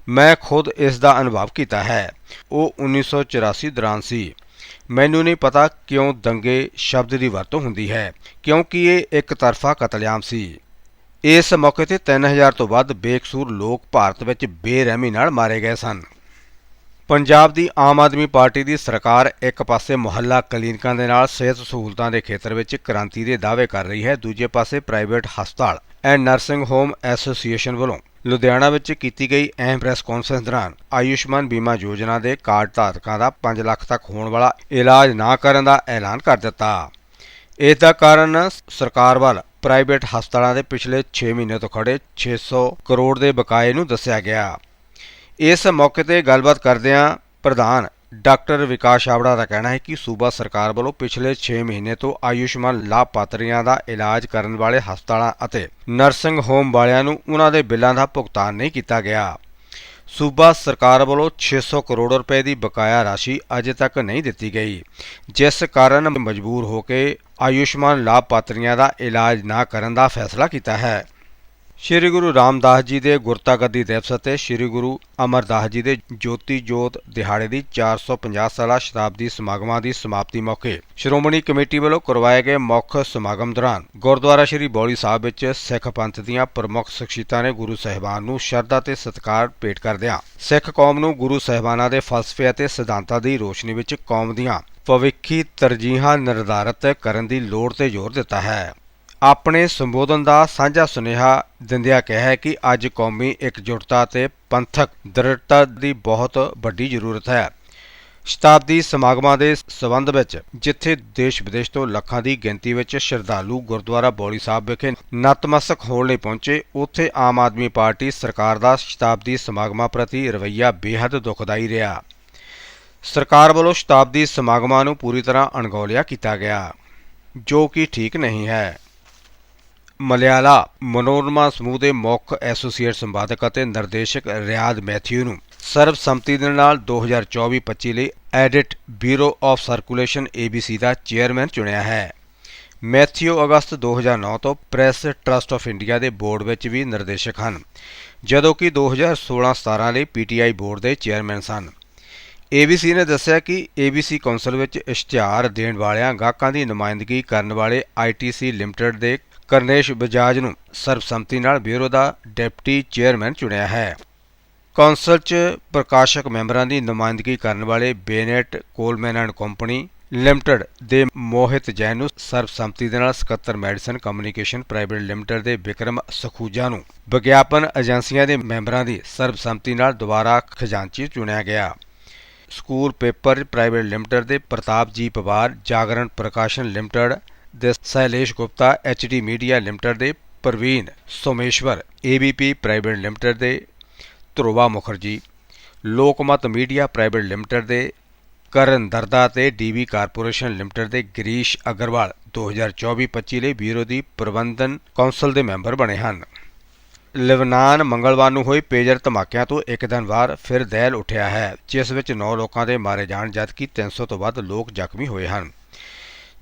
ਮੈਂ ਖੁਦ ਇਸ ਦਾ ਅਨੁਭਵ ਕੀਤਾ ਹੈ। ਉਹ 1984 ਦੌਰਾਨ ਸੀ। ਮੈਨੂੰ ਨਹੀਂ ਪਤਾ ਕਿਉਂ ਦੰਗੇ ਸ਼ਬਦ ਦੀ ਵਰਤੋਂ ਹੁੰਦੀ ਹੈ, ਕਿਉਂਕਿ ਇਹ ਇੱਕ ਤਰਫਾ ਕਤਲੇਆਮ ਸੀ। ਇਸ ਮੌਕੇ ਤੇ 3000 ਤੋਂ ਵੱਧ ਬੇਕਸੂਰ ਲੋਕ ਭਾਰਤ ਵਿੱਚ ਬੇਰਹਿਮੀ ਨਾਲ ਮਾਰੇ ਗਏ ਸਨ। ਪੰਜਾਬ ਦੀ ਆਮ ਆਦਮੀ ਪਾਰਟੀ ਦੀ ਸਰਕਾਰ ਇੱਕ ਪਾਸੇ ਮੁਹੱਲਾ ਕਲੀਨਿਕਾਂ ਦੇ ਨਾਲ ਸਿਹਤ ਸਹੂਲਤਾਂ ਦੇ ਖੇਤਰ ਵਿੱਚ ਕ੍ਰਾਂਤੀ ਦੇ ਦਾਅਵੇ ਕਰ ਰਹੀ ਹੈ, ਦੂਜੇ ਪਾਸੇ ਪ੍ਰਾਈਵੇਟ ਹਸਪਤਾਲ ਐਂਡ ਨਰਸਿੰਗ ਹੋਮ ਐਸੋਸੀਏਸ਼ਨ ਵੱਲੋਂ। ਲੁਧਿਆਣਾ ਵਿੱਚ ਕੀਤੀ ਗਈ ਅਹਿਮ ਪ੍ਰੈਸ ਕਾਨਫਰੰਸ ਦੌਰਾਨ ਆਯੁਸ਼ਮਾਨ ਬੀਮਾ ਯੋਜਨਾ ਦੇ ਕਾਰਡ ਧਾਰਕਾਂ ਦਾ 5 ਲੱਖ ਤੱਕ ਹੋਣ ਵਾਲਾ ਇਲਾਜ ਨਾ ਕਰਨ ਦਾ ਐਲਾਨ ਕਰ ਦਿੱਤਾ। ਇਸ ਦਾ ਕਾਰਨ ਸਰਕਾਰ ਵੱਲ ਪ੍ਰਾਈਵੇਟ ਹਸਪਤਾਲਾਂ ਦੇ ਪਿਛਲੇ 6 ਮਹੀਨੇ ਤੋਂ ਖੜੇ 600 ਕਰੋੜ ਦੇ ਬਕਾਏ ਨੂੰ ਦੱਸਿਆ ਗਿਆ। ਇਸ ਮੌਕੇ ਤੇ ਗੱਲਬਾਤ ਕਰਦਿਆਂ ਪ੍ਰਧਾਨ ਡਾਕਟਰ ਵਿਕਾਸ ਛਾਬੜਾ ਦਾ ਕਹਿਣਾ ਹੈ ਕਿ ਸੂਬਾ ਸਰਕਾਰ ਵੱਲੋਂ ਪਿਛਲੇ 6 ਮਹੀਨੇ ਤੋਂ ਆਯੁਸ਼ਮਾਨ ਲਾਭਪਾਤਰੀਆਂ ਦਾ ਇਲਾਜ ਕਰਨ ਵਾਲੇ ਹਸਪਤਾਲਾਂ ਅਤੇ ਨਰਸਿੰਗ ਹੋਮ ਵਾਲਿਆਂ ਨੂੰ ਉਹਨਾਂ ਦੇ ਬਿੱਲਾਂ ਦਾ ਭੁਗਤਾਨ ਨਹੀਂ ਕੀਤਾ ਗਿਆ। ਸੂਬਾ ਸਰਕਾਰ ਵੱਲੋਂ 600 ਕਰੋੜ ਰੁਪਏ ਦੀ ਬਕਾਇਆ ਰਾਸ਼ੀ ਅਜੇ ਤੱਕ ਨਹੀਂ ਦਿੱਤੀ ਗਈ, ਜਿਸ ਕਾਰਨ ਮਜਬੂਰ ਹੋ ਕੇ ਆਯੁਸ਼ਮਾਨ ਲਾਭਪਾਤਰੀਆਂ ਦਾ ਇਲਾਜ ਨਾ ਕਰਨ ਦਾ ਫੈਸਲਾ ਕੀਤਾ ਹੈ। ਸ਼੍ਰੀ ਗੁਰੂ ਰਾਮਦਾਸ ਜੀ ਦੇ ਗੁਰਤਾਗੱਦੀ ਦਿਵਸ ਅਤੇ ਸ਼੍ਰੀ ਗੁਰੂ ਅਮਰਦਾਸ ਜੀ ਦੇ ਜੋਤੀ ਜੋਤ ਦਿਹਾੜੇ ਦੀ 450 ਸਾਲਾ ਸ਼ਤਾਬਦੀ ਸਮਾਗਮਾਂ ਦੀ ਸਮਾਪਤੀ ਮੌਕੇ ਸ਼੍ਰੋਮਣੀ ਕਮੇਟੀ ਵੱਲੋਂ ਕਰਵਾਏ ਗਏ ਮੁੱਖ ਸਮਾਗਮ ਦੌਰਾਨ ਗੁਰਦੁਆਰਾ ਸ਼੍ਰੀ ਬੌਲੀ ਸਾਹਿਬ ਵਿੱਚ ਸਿੱਖ ਪੰਥ ਦੀਆਂ ਪ੍ਰਮੁੱਖ ਸ਼ਖਸੀਅਤਾਂ ਨੇ ਗੁਰੂ ਸਾਹਿਬਾਨ ਨੂੰ ਸ਼ਰਧਾ ਤੇ ਸਤਿਕਾਰ ਭੇਟ ਕਰਦਿਆਂ ਸਿੱਖ ਕੌਮ ਨੂੰ ਗੁਰੂ ਸਾਹਿਬਾਨਾਂ ਦੇ ਫਲਸਫੇ ਅਤੇ ਸਿਧਾਂਤਾਂ ਦੀ ਰੋਸ਼ਨੀ ਵਿੱਚ ਕੌਮ ਦੀਆਂ ਭਵਿੱਖੀ ਤਰਜੀਹਾਂ ਨਿਰਧਾਰਤ ਕਰਨ ਦੀ ਲੋੜ ਤੇ ਜ਼ੋਰ ਦਿੱਤਾ ਹੈ। ਆਪਣੇ ਸੰਬੋਧਨ ਦਾ ਸਾਂਝਾ ਸੁਨੇਹਾ ਦਿੰਦਿਆਂ ਕਿਹਾ ਕਿ ਅੱਜ ਕੌਮੀ ਇਕਜੁੱਟਤਾ ਤੇ ਪੰਥਕ ਦ੍ਰਿੜਤਾ ਦੀ ਬਹੁਤ ਵੱਡੀ ਜ਼ਰੂਰਤ ਹੈ। ਸ਼ਤਾਬਦੀ ਸਮਾਗਮਾਂ ਦੇ ਸਬੰਧ ਵਿੱਚ ਜਿੱਥੇ ਦੇਸ਼ ਵਿਦੇਸ਼ ਤੋਂ ਲੱਖਾਂ ਦੀ ਗਿਣਤੀ ਵਿੱਚ ਸ਼ਰਧਾਲੂ ਗੁਰਦੁਆਰਾ ਬੌਲੀ ਸਾਹਿਬ ਵਿਖੇ ਨਤਮਸਤਕ ਹੋਣ ਲਈ ਪਹੁੰਚੇ, ਉੱਥੇ ਆਮ ਆਦਮੀ ਪਾਰਟੀ ਸਰਕਾਰ ਦਾ ਸ਼ਤਾਬਦੀ ਸਮਾਗਮਾਂ ਪ੍ਰਤੀ ਰਵੱਈਆ ਬੇਹੱਦ ਦੁਖਦਾਈ ਰਿਹਾ। ਸਰਕਾਰ ਵੱਲੋਂ ਸ਼ਤਾਬਦੀ ਸਮਾਗਮਾਂ ਨੂੰ ਪੂਰੀ ਤਰ੍ਹਾਂ ਅਣਗੌਲਿਆ ਕੀਤਾ ਗਿਆ, ਜੋ ਕਿ ਠੀਕ ਨਹੀਂ ਹੈ। ਮਲਿਆਲਾ ਮਨੋਰਮਾ ਸਮੂਹ ਦੇ ਮੁੱਖ ਐਸੋਸੀਏਟ ਸੰਪਾਦਕ ਅਤੇ ਨਿਰਦੇਸ਼ਕ ਰਿਆਦ ਮੈਥਿਊ ਨੂੰ ਸਰਬਸੰਮਤੀ ਦੇ ਨਾਲ 2024-25 ਲਈ audit bureau of circulation ABC ਦਾ ਚੇਅਰਮੈਨ ਚੁਣਿਆ ਹੈ। ਮੈਥਿਊ ਅਗਸਤ 2009 ਤੋਂ ਪ੍ਰੈਸ ਟਰਸਟ ਆਫ ਇੰਡੀਆ ਦੇ ਬੋਰਡ ਵਿੱਚ ਵੀ ਨਿਰਦੇਸ਼ਕ ਹਨ, ਜਦੋਂ ਕਿ 2016-17 ਲਈ PTI ਬੋਰਡ ਦੇ ਚੇਅਰਮੈਨ ਸਨ। ABC ਨੇ ਦੱਸਿਆ ਕਿ ABC ਕੌਂਸਲ ਵਿੱਚ ਇਸ਼ਤਿਹਾਰ ਦੇਣ ਵਾਲਿਆਂ ਗਾਹਕਾਂ ਦੀ ਨੁਮਾਇੰਦਗੀ ਕਰਨ ਵਾਲੇ ITC ਲਿਮਟਿਡ ਦੇ ਕਰਨੇਸ਼ ਬਜਾਜ ਨੂੰ ਸਰਬਸੰਮਤੀ ਨਾਲ ਬਿਊਰੋ ਦਾ ਡਿਪਟੀ ਚੇਅਰਮੈਨ ਚੁਣਿਆ ਹੈ। ਕੌਂਸਲ 'ਚ ਪ੍ਰਕਾਸ਼ਕ ਮੈਂਬਰਾਂ ਦੀ ਨੁਮਾਇੰਦਗੀ ਕਰਨ ਵਾਲੇ Bennett, Coleman and company limited ਦੇ ਮੋਹਿਤ ਜੈਨ ਨੂੰ ਸਰਬਸੰਮਤੀ ਦੇ ਨਾਲ ਸਕੱਤਰ ਮੈਡੀਸਨ ਕਮਿਊਨੀਕੇਸ਼ਨ ਪ੍ਰਾਈਵੇਟ ਲਿਮਟਿਡ ਦੇ ਵਿਕਰਮ ਸਖੂਜਾ ਨੂੰ ਵਿਗਿਆਪਨ ਏਜੰਸੀਆਂ ਦੇ ਮੈਂਬਰਾਂ ਦੀ ਸਰਬਸੰਮਤੀ ਨਾਲ ਦੁਬਾਰਾ ਖਜ਼ਾਨਚੀ ਚੁਣਿਆ ਗਿਆ। ਸਕੂਲ ਪੇਪਰ ਪ੍ਰਾਈਵੇਟ ਲਿਮਟਿਡ ਦੇ ਪ੍ਰਤਾਪ ਜੀ ਪਵਾਰ, ਜਾਗਰਣ ਪ੍ਰਕਾਸ਼ਨ ਲਿਮਟਿਡ ਦੇ Shailesh Gupta HD media limited ਦੇ Praveen Someshwar ABP private limited ਦੇ Dhruba Mukherjee, Lokmat media private limited ਦੇ ਕਰਨ ਦਰਦਾ ਤੇ ਡੀਵੀ ਕਾਰਪੋਰੇਸ਼ਨ ਲਿਮਟਿਡ ਦੇ ਗਰੀਸ਼ ਅਗਰਵਾਲ 2024-25 ਲਈ ਬਿਊਰੋ ਦੀ ਪ੍ਰਬੰਧਨ ਕੌਂਸਲ ਦੇ ਮੈਂਬਰ ਬਣੇ ਹਨ। ਲਿਬਨਾਨ ਮੰਗਲਵਾਰ ਨੂੰ ਹੋਏ ਪੇਜਰ ਧਮਾਕਿਆਂ ਤੋਂ ਇੱਕ ਦਿਨ ਬਾਅਦ ਫਿਰ ਦਹਿਲ ਉੱਠਿਆ ਹੈ, ਜਿਸ ਵਿੱਚ 9 ਲੋਕਾਂ ਦੇ ਮਾਰੇ ਜਾਣ, ਜਦਕਿ 300 ਤੋਂ ਵੱਧ ਲੋਕ ਜ਼ਖਮੀ ਹੋਏ ਹਨ।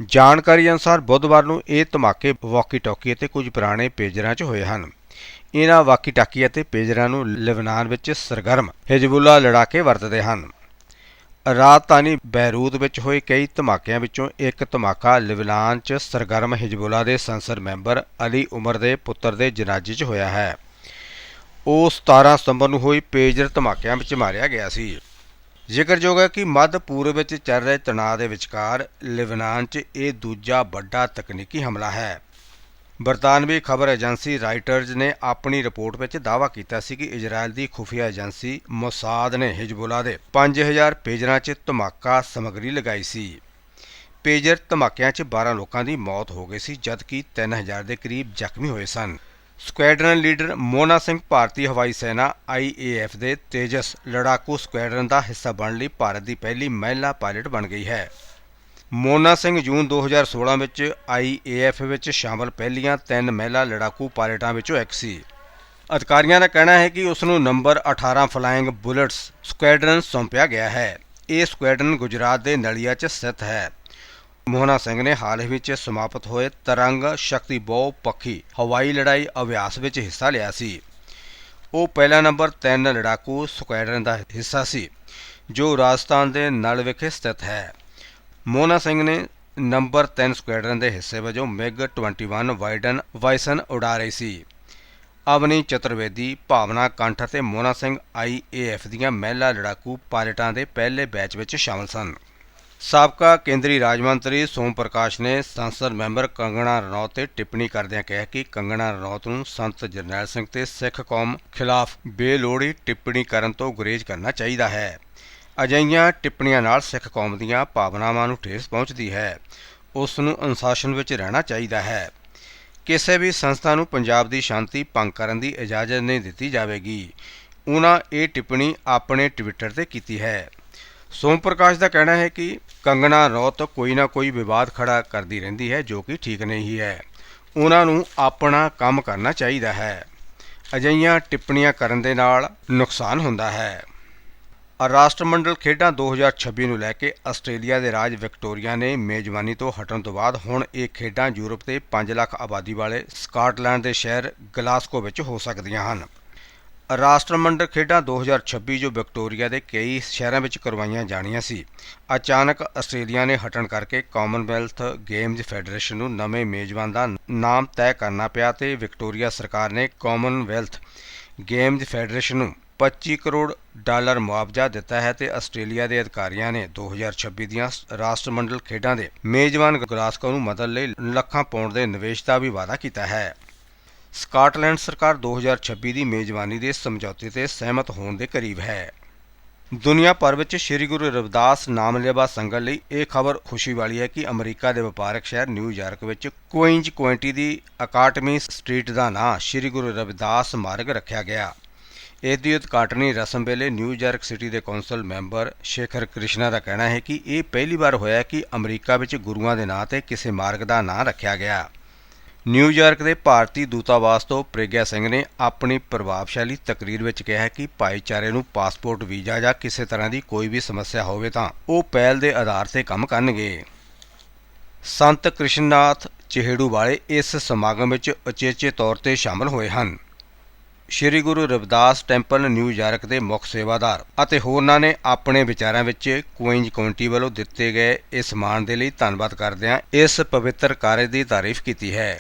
ਜਾਣਕਾਰੀ ਅਨੁਸਾਰ ਬੁੱਧਵਾਰ ਨੂੰ ਇਹ ਧਮਾਕੇ ਵਾਕੀ-ਟਾਕੀ ਅਤੇ ਕੁਝ ਪੁਰਾਣੇ ਪੇਜਰਾਂ 'ਚ ਹੋਏ ਹਨ। ਇਹਨਾਂ ਵਾਕੀ-ਟਾਕੀ ਅਤੇ ਪੇਜਰਾਂ ਨੂੰ ਲਿਬਨਾਨ ਵਿੱਚ ਸਰਗਰਮ, ਹਿਜਬੁੱਲਾ ਲੜਾਕੇ ਵਰਤਦੇ ਹਨ। ਰਾਜਧਾਨੀ ਬੈਰੂਤ ਵਿੱਚ ਹੋਏ ਕਈ ਧਮਾਕਿਆਂ ਵਿੱਚੋਂ ਇੱਕ ਧਮਾਕਾ ਲਿਬਨਾਨ 'ਚ ਸਰਗਰਮ ਹਿਜਬੁੱਲਾ ਦੇ ਸੰਸਦ ਮੈਂਬਰ ਅਲੀ ਉਮਰ ਦੇ ਪੁੱਤਰ ਦੇ ਜਨਾਜ਼ੇ 'ਚ ਹੋਇਆ ਹੈ। ਉਹ 17 ਸਤੰਬਰ ਨੂੰ ਹੋਈ ਪੇਜਰ ਧਮਾਕਿਆਂ ਵਿੱਚ ਮਾਰਿਆ ਗਿਆ ਸੀ। ਜ਼ਿਕਰਯੋਗ ਹੈ ਕਿ ਮੱਧ ਪੂਰਬ ਵਿੱਚ ਚੱਲ ਰਹੇ ਤਣਾਅ ਦੇ ਵਿਚਕਾਰ ਲਿਬਨਾਨ 'ਚ ਇਹ ਦੂਜਾ ਵੱਡਾ ਤਕਨੀਕੀ ਹਮਲਾ ਹੈ। ਬਰਤਾਨਵੀ ਖਬਰ ਏਜੰਸੀ ਰਾਈਟਰਜ਼ ਨੇ ਆਪਣੀ ਰਿਪੋਰਟ ਵਿੱਚ ਦਾਅਵਾ ਕੀਤਾ ਸੀ ਕਿ ਇਜ਼ਰਾਈਲ ਦੀ ਖੁਫੀਆ ਏਜੰਸੀ ਮੋਸਾਦ ਨੇ ਹਿਜ਼ਬੁਲਾ ਦੇ 5000 ਪੇਜਰਾਂ 'ਚ ਧਮਾਕਾ ਸਮੱਗਰੀ ਲਗਾਈ ਸੀ। ਪੇਜਰ ਧਮਾਕਿਆਂ 'ਚ 12 ਲੋਕਾਂ ਦੀ ਮੌਤ ਹੋ ਗਈ ਸੀ, ਜਦਕਿ 3000 ਦੇ ਕਰੀਬ ਜ਼ਖਮੀ ਹੋਏ ਸਨ। ਸਕੁਐਡਰਨ ਲੀਡਰ ਮੋਨਾ ਸਿੰਘ ਭਾਰਤੀ ਹਵਾਈ ਸੈਨਾ IAF ਦੇ ਤੇਜਸ ਲੜਾਕੂ ਸਕੁਐਡਰਨ ਦਾ ਹਿੱਸਾ ਬਣਨ ਲਈ ਭਾਰਤ ਦੀ ਪਹਿਲੀ ਮਹਿਲਾ ਪਾਇਲਟ ਬਣ ਗਈ ਹੈ। ਮੋਨਾ ਸਿੰਘ ਜੂਨ 2016 ਵਿੱਚ IAF ਵਿੱਚ ਸ਼ਾਮਲ ਪਹਿਲੀਆਂ ਤਿੰਨ ਮਹਿਲਾ ਲੜਾਕੂ ਪਾਇਲਟਾਂ ਵਿੱਚੋਂ ਇੱਕ ਸੀ। ਅਧਿਕਾਰੀਆਂ ਦਾ ਕਹਿਣਾ ਹੈ ਕਿ ਉਸ ਨੂੰ ਨੰਬਰ 18 ਫਲਾਇੰਗ ਬੁਲੇਟਸ ਸਕੁਐਡਰਨ ਸੌਂਪਿਆ ਗਿਆ ਹੈ। ਇਹ ਸਕੁਐਡਰਨ ਗੁਜਰਾਤ ਦੇ ਨਲੀਆ 'ਚ ਸਥਿਤ ਹੈ। ਮੋਹਨਾ ਸਿੰਘ ਨੇ ਹਾਲ ਹੀ ਵਿੱਚ ਸਮਾਪਤ ਹੋਏ ਤਰੰਗ ਸ਼ਕਤੀ ਬਹੁ ਪੱਖੀ ਹਵਾਈ ਲੜਾਈ ਅਭਿਆਸ ਵਿੱਚ ਹਿੱਸਾ ਲਿਆ ਸੀ। ਉਹ ਪਹਿਲਾ ਨੰਬਰ 3 ਲੜਾਕੂ ਸਕੁਐਡਰਨ ਦਾ ਹਿੱਸਾ ਸੀ, ਜੋ ਰਾਜਸਥਾਨ ਦੇ ਨਲ ਵਿਖੇ ਸਥਿਤ ਹੈ। ਮੋਹਨਾ ਸਿੰਘ ਨੇ ਨੰਬਰ 3 ਸਕੁਐਡਰਨ ਦੇ ਹਿੱਸੇ ਵਜੋਂ ਮਿਗ 21 ਵਾਈਡਨ ਵਾਈਸਨ ਉਡਾ ਰਹੀ ਸੀ। ਅਵਨੀ ਚਤੁਰਵੇਦੀ, ਭਾਵਨਾ ਕੰਠ ਅਤੇ ਮੋਹਨਾ ਸਿੰਘ ਆਈਏਐਫ ਦੀਆਂ ਮਹਿਲਾ ਲੜਾਕੂ ਪਾਇਲਟਾਂ ਦੇ ਪਹਿਲੇ ਬੈਚ ਵਿੱਚ ਸ਼ਾਮਲ ਸਨ। ਸਾਬਕਾ ਕੇਂਦਰੀ ਰਾਜ ਮੰਤਰੀ ਸੋਮ ਪ੍ਰਕਾਸ਼ ਨੇ ਸੰਸਦ ਮੈਂਬਰ ਕੰਗਣਾ ਰਣੌਤ ਤੇ ਟਿੱਪਣੀ ਕਰਦਿਆਂ ਕਿਹਾ ਕਿ ਕੰਗਣਾ ਰਣੌਤ ਨੂੰ ਸੰਤ ਜਰਨੈਲ ਸਿੰਘ ਤੇ ਸਿੱਖ ਕੌਮ ਖਿਲਾਫ ਬੇਲੋੜੀ ਟਿੱਪਣੀ ਕਰਨ ਤੋਂ ਗੁਰੇਜ਼ ਕਰਨਾ ਚਾਹੀਦਾ ਹੈ। ਅਜਿਹੀਆਂ ਟਿੱਪਣੀਆਂ ਨਾਲ ਸਿੱਖ ਕੌਮ ਦੀਆਂ ਭਾਵਨਾਵਾਂ ਨੂੰ ਠੇਸ ਪਹੁੰਚਦੀ ਹੈ। ਉਸ ਨੂੰ ਅਨੁਸ਼ਾਸਨ ਵਿੱਚ ਰਹਿਣਾ ਚਾਹੀਦਾ ਹੈ। ਕਿਸੇ ਵੀ ਸੰਸਥਾ ਨੂੰ ਪੰਜਾਬ ਦੀ ਸ਼ਾਂਤੀ ਭੰਗ ਕਰਨ ਦੀ ਇਜਾਜ਼ਤ ਨਹੀਂ ਦਿੱਤੀ ਜਾਵੇਗੀ। ਉਹਨਾਂ ਇਹ ਟਿੱਪਣੀ ਆਪਣੇ ਟਵਿੱਟਰ ਤੇ ਕੀਤੀ ਹੈ। ਸੋਮ ਪ੍ਰਕਾਸ਼ ਦਾ ਕਹਿਣਾ ਹੈ ਕਿ ਕੰਗਣਾ ਰੌਤ ਕੋਈ ਨਾ ਕੋਈ ਵਿਵਾਦ ਖੜਾ ਕਰਦੀ ਰਹਿੰਦੀ ਹੈ, ਜੋ ਕਿ ਠੀਕ ਨਹੀਂ ਹੈ ਉਹਨਾਂ ਨੂੰ ਆਪਣਾ ਕੰਮ ਕਰਨਾ ਚਾਹੀਦਾ ਹੈ। ਅਜਿਹੀਆਂ ਟਿੱਪਣੀਆਂ ਕਰਨ ਦੇ ਨਾਲ ਨੁਕਸਾਨ ਹੁੰਦਾ ਹੈ। ਰਾਸ਼ਟਰਮੰਡਲ ਖੇਡਾਂ 2026 ਨੂੰ ਲੈ ਕੇ ਆਸਟ੍ਰੇਲੀਆ ਦੇ ਰਾਜ ਵਿਕਟੋਰੀਆ ਨੇ ਮੇਜ਼ਬਾਨੀ ਤੋਂ ਹਟਣ ਤੋਂ ਬਾਅਦ ਹੁਣ ਇਹ ਖੇਡਾਂ ਯੂਰਪ ਦੇ 5 ਲੱਖ ਆਬਾਦੀ ਵਾਲੇ ਸਕਾਟਲੈਂਡ ਦੇ ਸ਼ਹਿਰ ਗਲਾਸਕੋ ਵਿੱਚ ਹੋ ਸਕਦੀਆਂ ਹਨ। ਰਾਸ਼ਟਰਮੰਡਲ ਖੇਡਾਂ 2026 ਜੋ ਵਿਕਟੋਰੀਆ ਦੇ ਕਈ ਸ਼ਹਿਰਾਂ ਵਿੱਚ ਕਰਵਾਈਆਂ ਜਾਣੀਆਂ ਸੀ, ਅਚਾਨਕ ਆਸਟ੍ਰੇਲੀਆ ਨੇ ਹਟਣ ਕਰਕੇ ਕਾਮਨਵੈਲਥ ਗੇਮਜ਼ ਫੈਡਰੇਸ਼ਨ ਨੂੰ ਨਵੇਂ ਮੇਜ਼ਬਾਨ ਦਾ ਨਾਮ ਤੈਅ ਕਰਨਾ ਪਿਆ ਤੇ ਵਿਕਟੋਰੀਆ ਸਰਕਾਰ ਨੇ ਕਾਮਨਵੈਲਥ ਗੇਮਜ਼ ਫੈਡਰੇਸ਼ਨ ਨੂੰ 25 ਕਰੋੜ ਡਾਲਰ ਮੁਆਵਜ਼ਾ ਦਿੱਤਾ ਹੈ ਤੇ ਆਸਟ੍ਰੇਲੀਆ ਦੇ ਅਧਿਕਾਰੀਆਂ ਨੇ 2026 ਦੀਆਂ ਰਾਸ਼ਟਰਮੰਡਲ ਖੇਡਾਂ ਦੇ ਮੇਜ਼ਬਾਨ ਗਲਾਸਕੋ ਨੂੰ ਮਦਦ ਲਈ ਲੱਖਾਂ ਪਾਉਂਡ ਦੇ ਨਿਵੇਸ਼ ਦਾ ਵੀ ਵਾਅਦਾ ਕੀਤਾ ਹੈ। ਸਕਾਟਲੈਂਡ ਸਰਕਾਰ 2026 ਦੀ ਮੇਜ਼ਬਾਨੀ ਦੇ ਸਮਝੌਤੇ ਤੇ ਸਹਿਮਤ ਹੋਣ ਦੇ ਕਰੀਬ ਹੈ। ਦੁਨੀਆ ਭਰ ਵਿੱਚ ਸ੍ਰੀ ਗੁਰੂ ਰਵਿਦਾਸ ਨਾਮਲੇਵਾ ਸੰਗਤ ਲਈ ਇਹ ਖਬਰ ਖੁਸ਼ੀ ਵਾਲੀ ਹੈ ਕਿ ਅਮਰੀਕਾ ਦੇ ਵਪਾਰਕ ਸ਼ਹਿਰ ਨਿਊਯਾਰਕ ਵਿੱਚ ਕੁਈਨਜ਼ ਕੁਇੰਟੀ ਦੀ ਅਕਾਟਮੀ ਸਟਰੀਟ ਦਾ ਨਾਂ ਸ੍ਰੀ ਗੁਰੂ ਰਵਿਦਾਸ ਮਾਰਗ ਰੱਖਿਆ ਗਿਆ। ਇਸ ਦੀ ਉਦਘਾਟਨੀ ਰਸਮ ਵੇਲੇ ਨਿਊਯਾਰਕ ਸਿਟੀ ਦੇ ਕੌਂਸਲ ਮੈਂਬਰ ਸ਼ੇਖਰ ਕ੍ਰਿਸ਼ਨਾ ਦਾ ਕਹਿਣਾ ਹੈ ਕਿ ਇਹ ਪਹਿਲੀ ਵਾਰ ਹੋਇਆ ਕਿ ਅਮਰੀਕਾ ਵਿੱਚ ਗੁਰੂਆਂ ਦੇ ਨਾਂ ਤੇ ਕਿਸੇ ਮਾਰਗ ਦਾ ਨਾਂ ਰੱਖਿਆ ਗਿਆ। ਨਿਊਯਾਰਕ ਦੇ ਭਾਰਤੀ ਦੂਤਾਵਾਸ ਤੋਂ ਪ੍ਰਗਿਆ ਸਿੰਘ ਨੇ ਆਪਣੀ ਪ੍ਰਭਾਵਸ਼ਾਲੀ ਤਕਰੀਰ ਵਿੱਚ ਕਿਹਾ ਕਿ ਭਾਈਚਾਰੇ ਨੂੰ ਪਾਸਪੋਰਟ ਵੀਜ਼ਾ ਜਾਂ ਕਿਸੇ ਤਰ੍ਹਾਂ ਦੀ ਕੋਈ ਵੀ ਸਮੱਸਿਆ ਹੋਵੇ ਤਾਂ ਉਹ ਪਹਿਲ ਦੇ ਆਧਾਰ ਤੇ ਕੰਮ ਕਰਨਗੇ। ਸੰਤ ਕ੍ਰਿਸ਼ਨਨਾਥ ਚਿਹੜੂ ਵਾਲੇ ਇਸ ਸਮਾਗਮ ਵਿੱਚ ਉਚੇਚੇ ਤੌਰ ਤੇ ਸ਼ਾਮਲ ਹੋਏ ਹਨ। Shri Guru Ravidas temple New York ਦੇ ਮੁੱਖ ਸੇਵਾਦਾਰ ਅਤੇ ਹੋਰਨਾਂ ਨੇ ਆਪਣੇ ਵਿਚਾਰਾਂ ਵਿੱਚ ਕੁਈਨਜ਼ ਕਾਉਂਟੀ ਵੱਲੋਂ ਦਿੱਤੇ ਗਏ ਇਸ ਮਾਣ ਦੇ ਲਈ ਧੰਨਵਾਦ ਕਰਦਿਆਂ ਇਸ ਪਵਿੱਤਰ ਕਾਰਜ ਦੀ ਤਾਰੀਫ ਕੀਤੀ ਹੈ।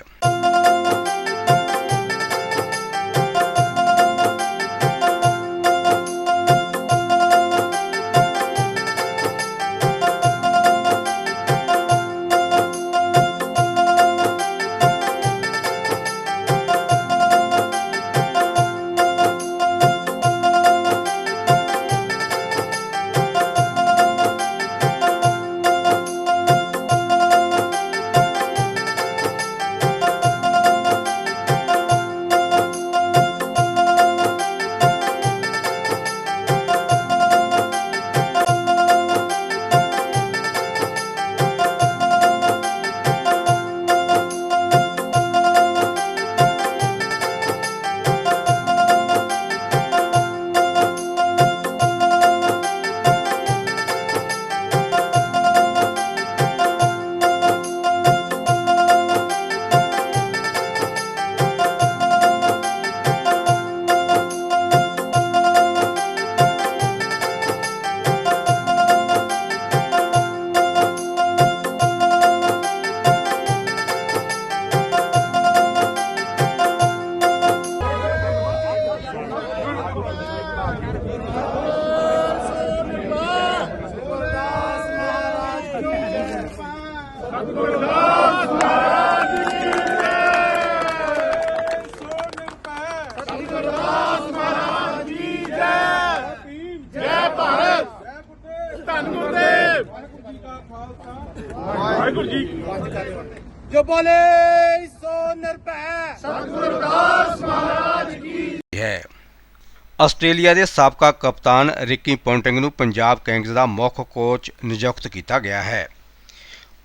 ਆਸਟ੍ਰੇਲੀਆ ਦੇ ਸਾਬਕਾ ਕਪਤਾਨ ਰਿੱਕੀ ਪੌਂਟਿੰਗ ਨੂੰ ਪੰਜਾਬ ਕਿੰਗਜ਼ ਦਾ ਮੁੱਖ ਕੋਚ ਨਿਯੁਕਤ ਕੀਤਾ ਗਿਆ ਹੈ।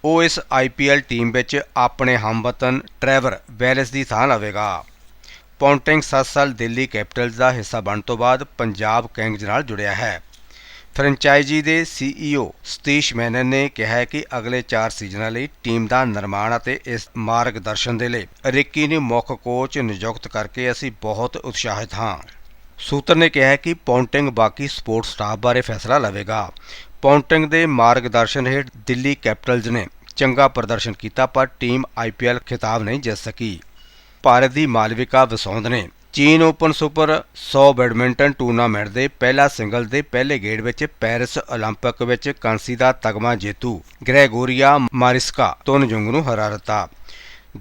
ਉਹ ਇਸ ਆਈਪੀਐਲ ਟੀਮ ਵਿੱਚ ਆਪਣੇ ਹਮਵਤਨ ਟ੍ਰੈਵਰ ਵੈਲਸ ਦੀ ਥਾਂ ਲਵੇਗਾ। ਪੌਂਟਿੰਗ 7 ਸਾਲ ਦਿੱਲੀ ਕੈਪੀਟਲਸ ਦਾ ਹਿੱਸਾ ਬਣਨ ਤੋਂ ਬਾਅਦ ਪੰਜਾਬ ਕਿੰਗਜ਼ ਨਾਲ ਜੁੜਿਆ ਹੈ। ਫਰੈਂਚਾਈਜ਼ੀ ਦੇ ਸੀਈਓ ਸਤੀਸ਼ ਮੈਨਨ ਨੇ ਕਿਹਾ ਕਿ ਅਗਲੇ 4 ਸੀਜ਼ਨਾਂ ਲਈ ਟੀਮ ਦਾ ਨਿਰਮਾਣ ਅਤੇ ਇਸ ਮਾਰਗਦਰਸ਼ਨ ਦੇ ਲਈ ਰਿੱਕੀ ਨੂੰ ਮੁੱਖ ਕੋਚ ਨਿਯੁਕਤ ਕਰਕੇ ਅਸੀਂ ਬਹੁਤ ਉਤਸ਼ਾਹਿਤ ਹਾਂ। ਸੂਤਰ ਨੇ ਕਿਹਾ ਹੈ ਕਿ ਪੌਂਟਿੰਗ ਬਾਕੀ ਸਪੋਰਟ ਸਟਾਫ ਬਾਰੇ ਫੈਸਲਾ ਲਵੇਗਾ ਪੌਂਟਿੰਗ ਦੇ ਮਾਰਗਦਰਸ਼ਨ ਹੇਠ ਦਿੱਲੀ ਕੈਪੀਟਲਸ ਨੇ ਚੰਗਾ ਪ੍ਰਦਰਸ਼ਨ ਕੀਤਾ ਪਰ ਟੀਮ ਆਈਪੀਐਲ ਖਿਤਾਬ ਨਹੀਂ ਜਿੱਤ ਸਕੀ ਭਾਰਤ ਦੀ ਮਾਲਵਿਕਾ ਵਸੌਂਦ ਨੇ ਚੀਨ ਓਪਨ ਸੁਪਰ 100 ਬੈਡਮਿੰਟਨ ਟੂਰਨਾਮੈਂਟ ਦੇ ਪਹਿਲਾ ਸਿੰਗਲ ਦੇ ਪਹਿਲੇ ਗੇੜ ਵਿੱਚ ਪੈਰਿਸ 올림픽 ਵਿੱਚ ਕਾਂਸੀ ਦਾ ਤਗਮਾ ਜੇਤੂ ਗ੍ਰੈਗੋਰੀਆ ਮਾਰਿਸਕਾ ਤੋਨਜੁੰਗ ਨੂੰ ਹਰਾ ਦਿੱਤਾ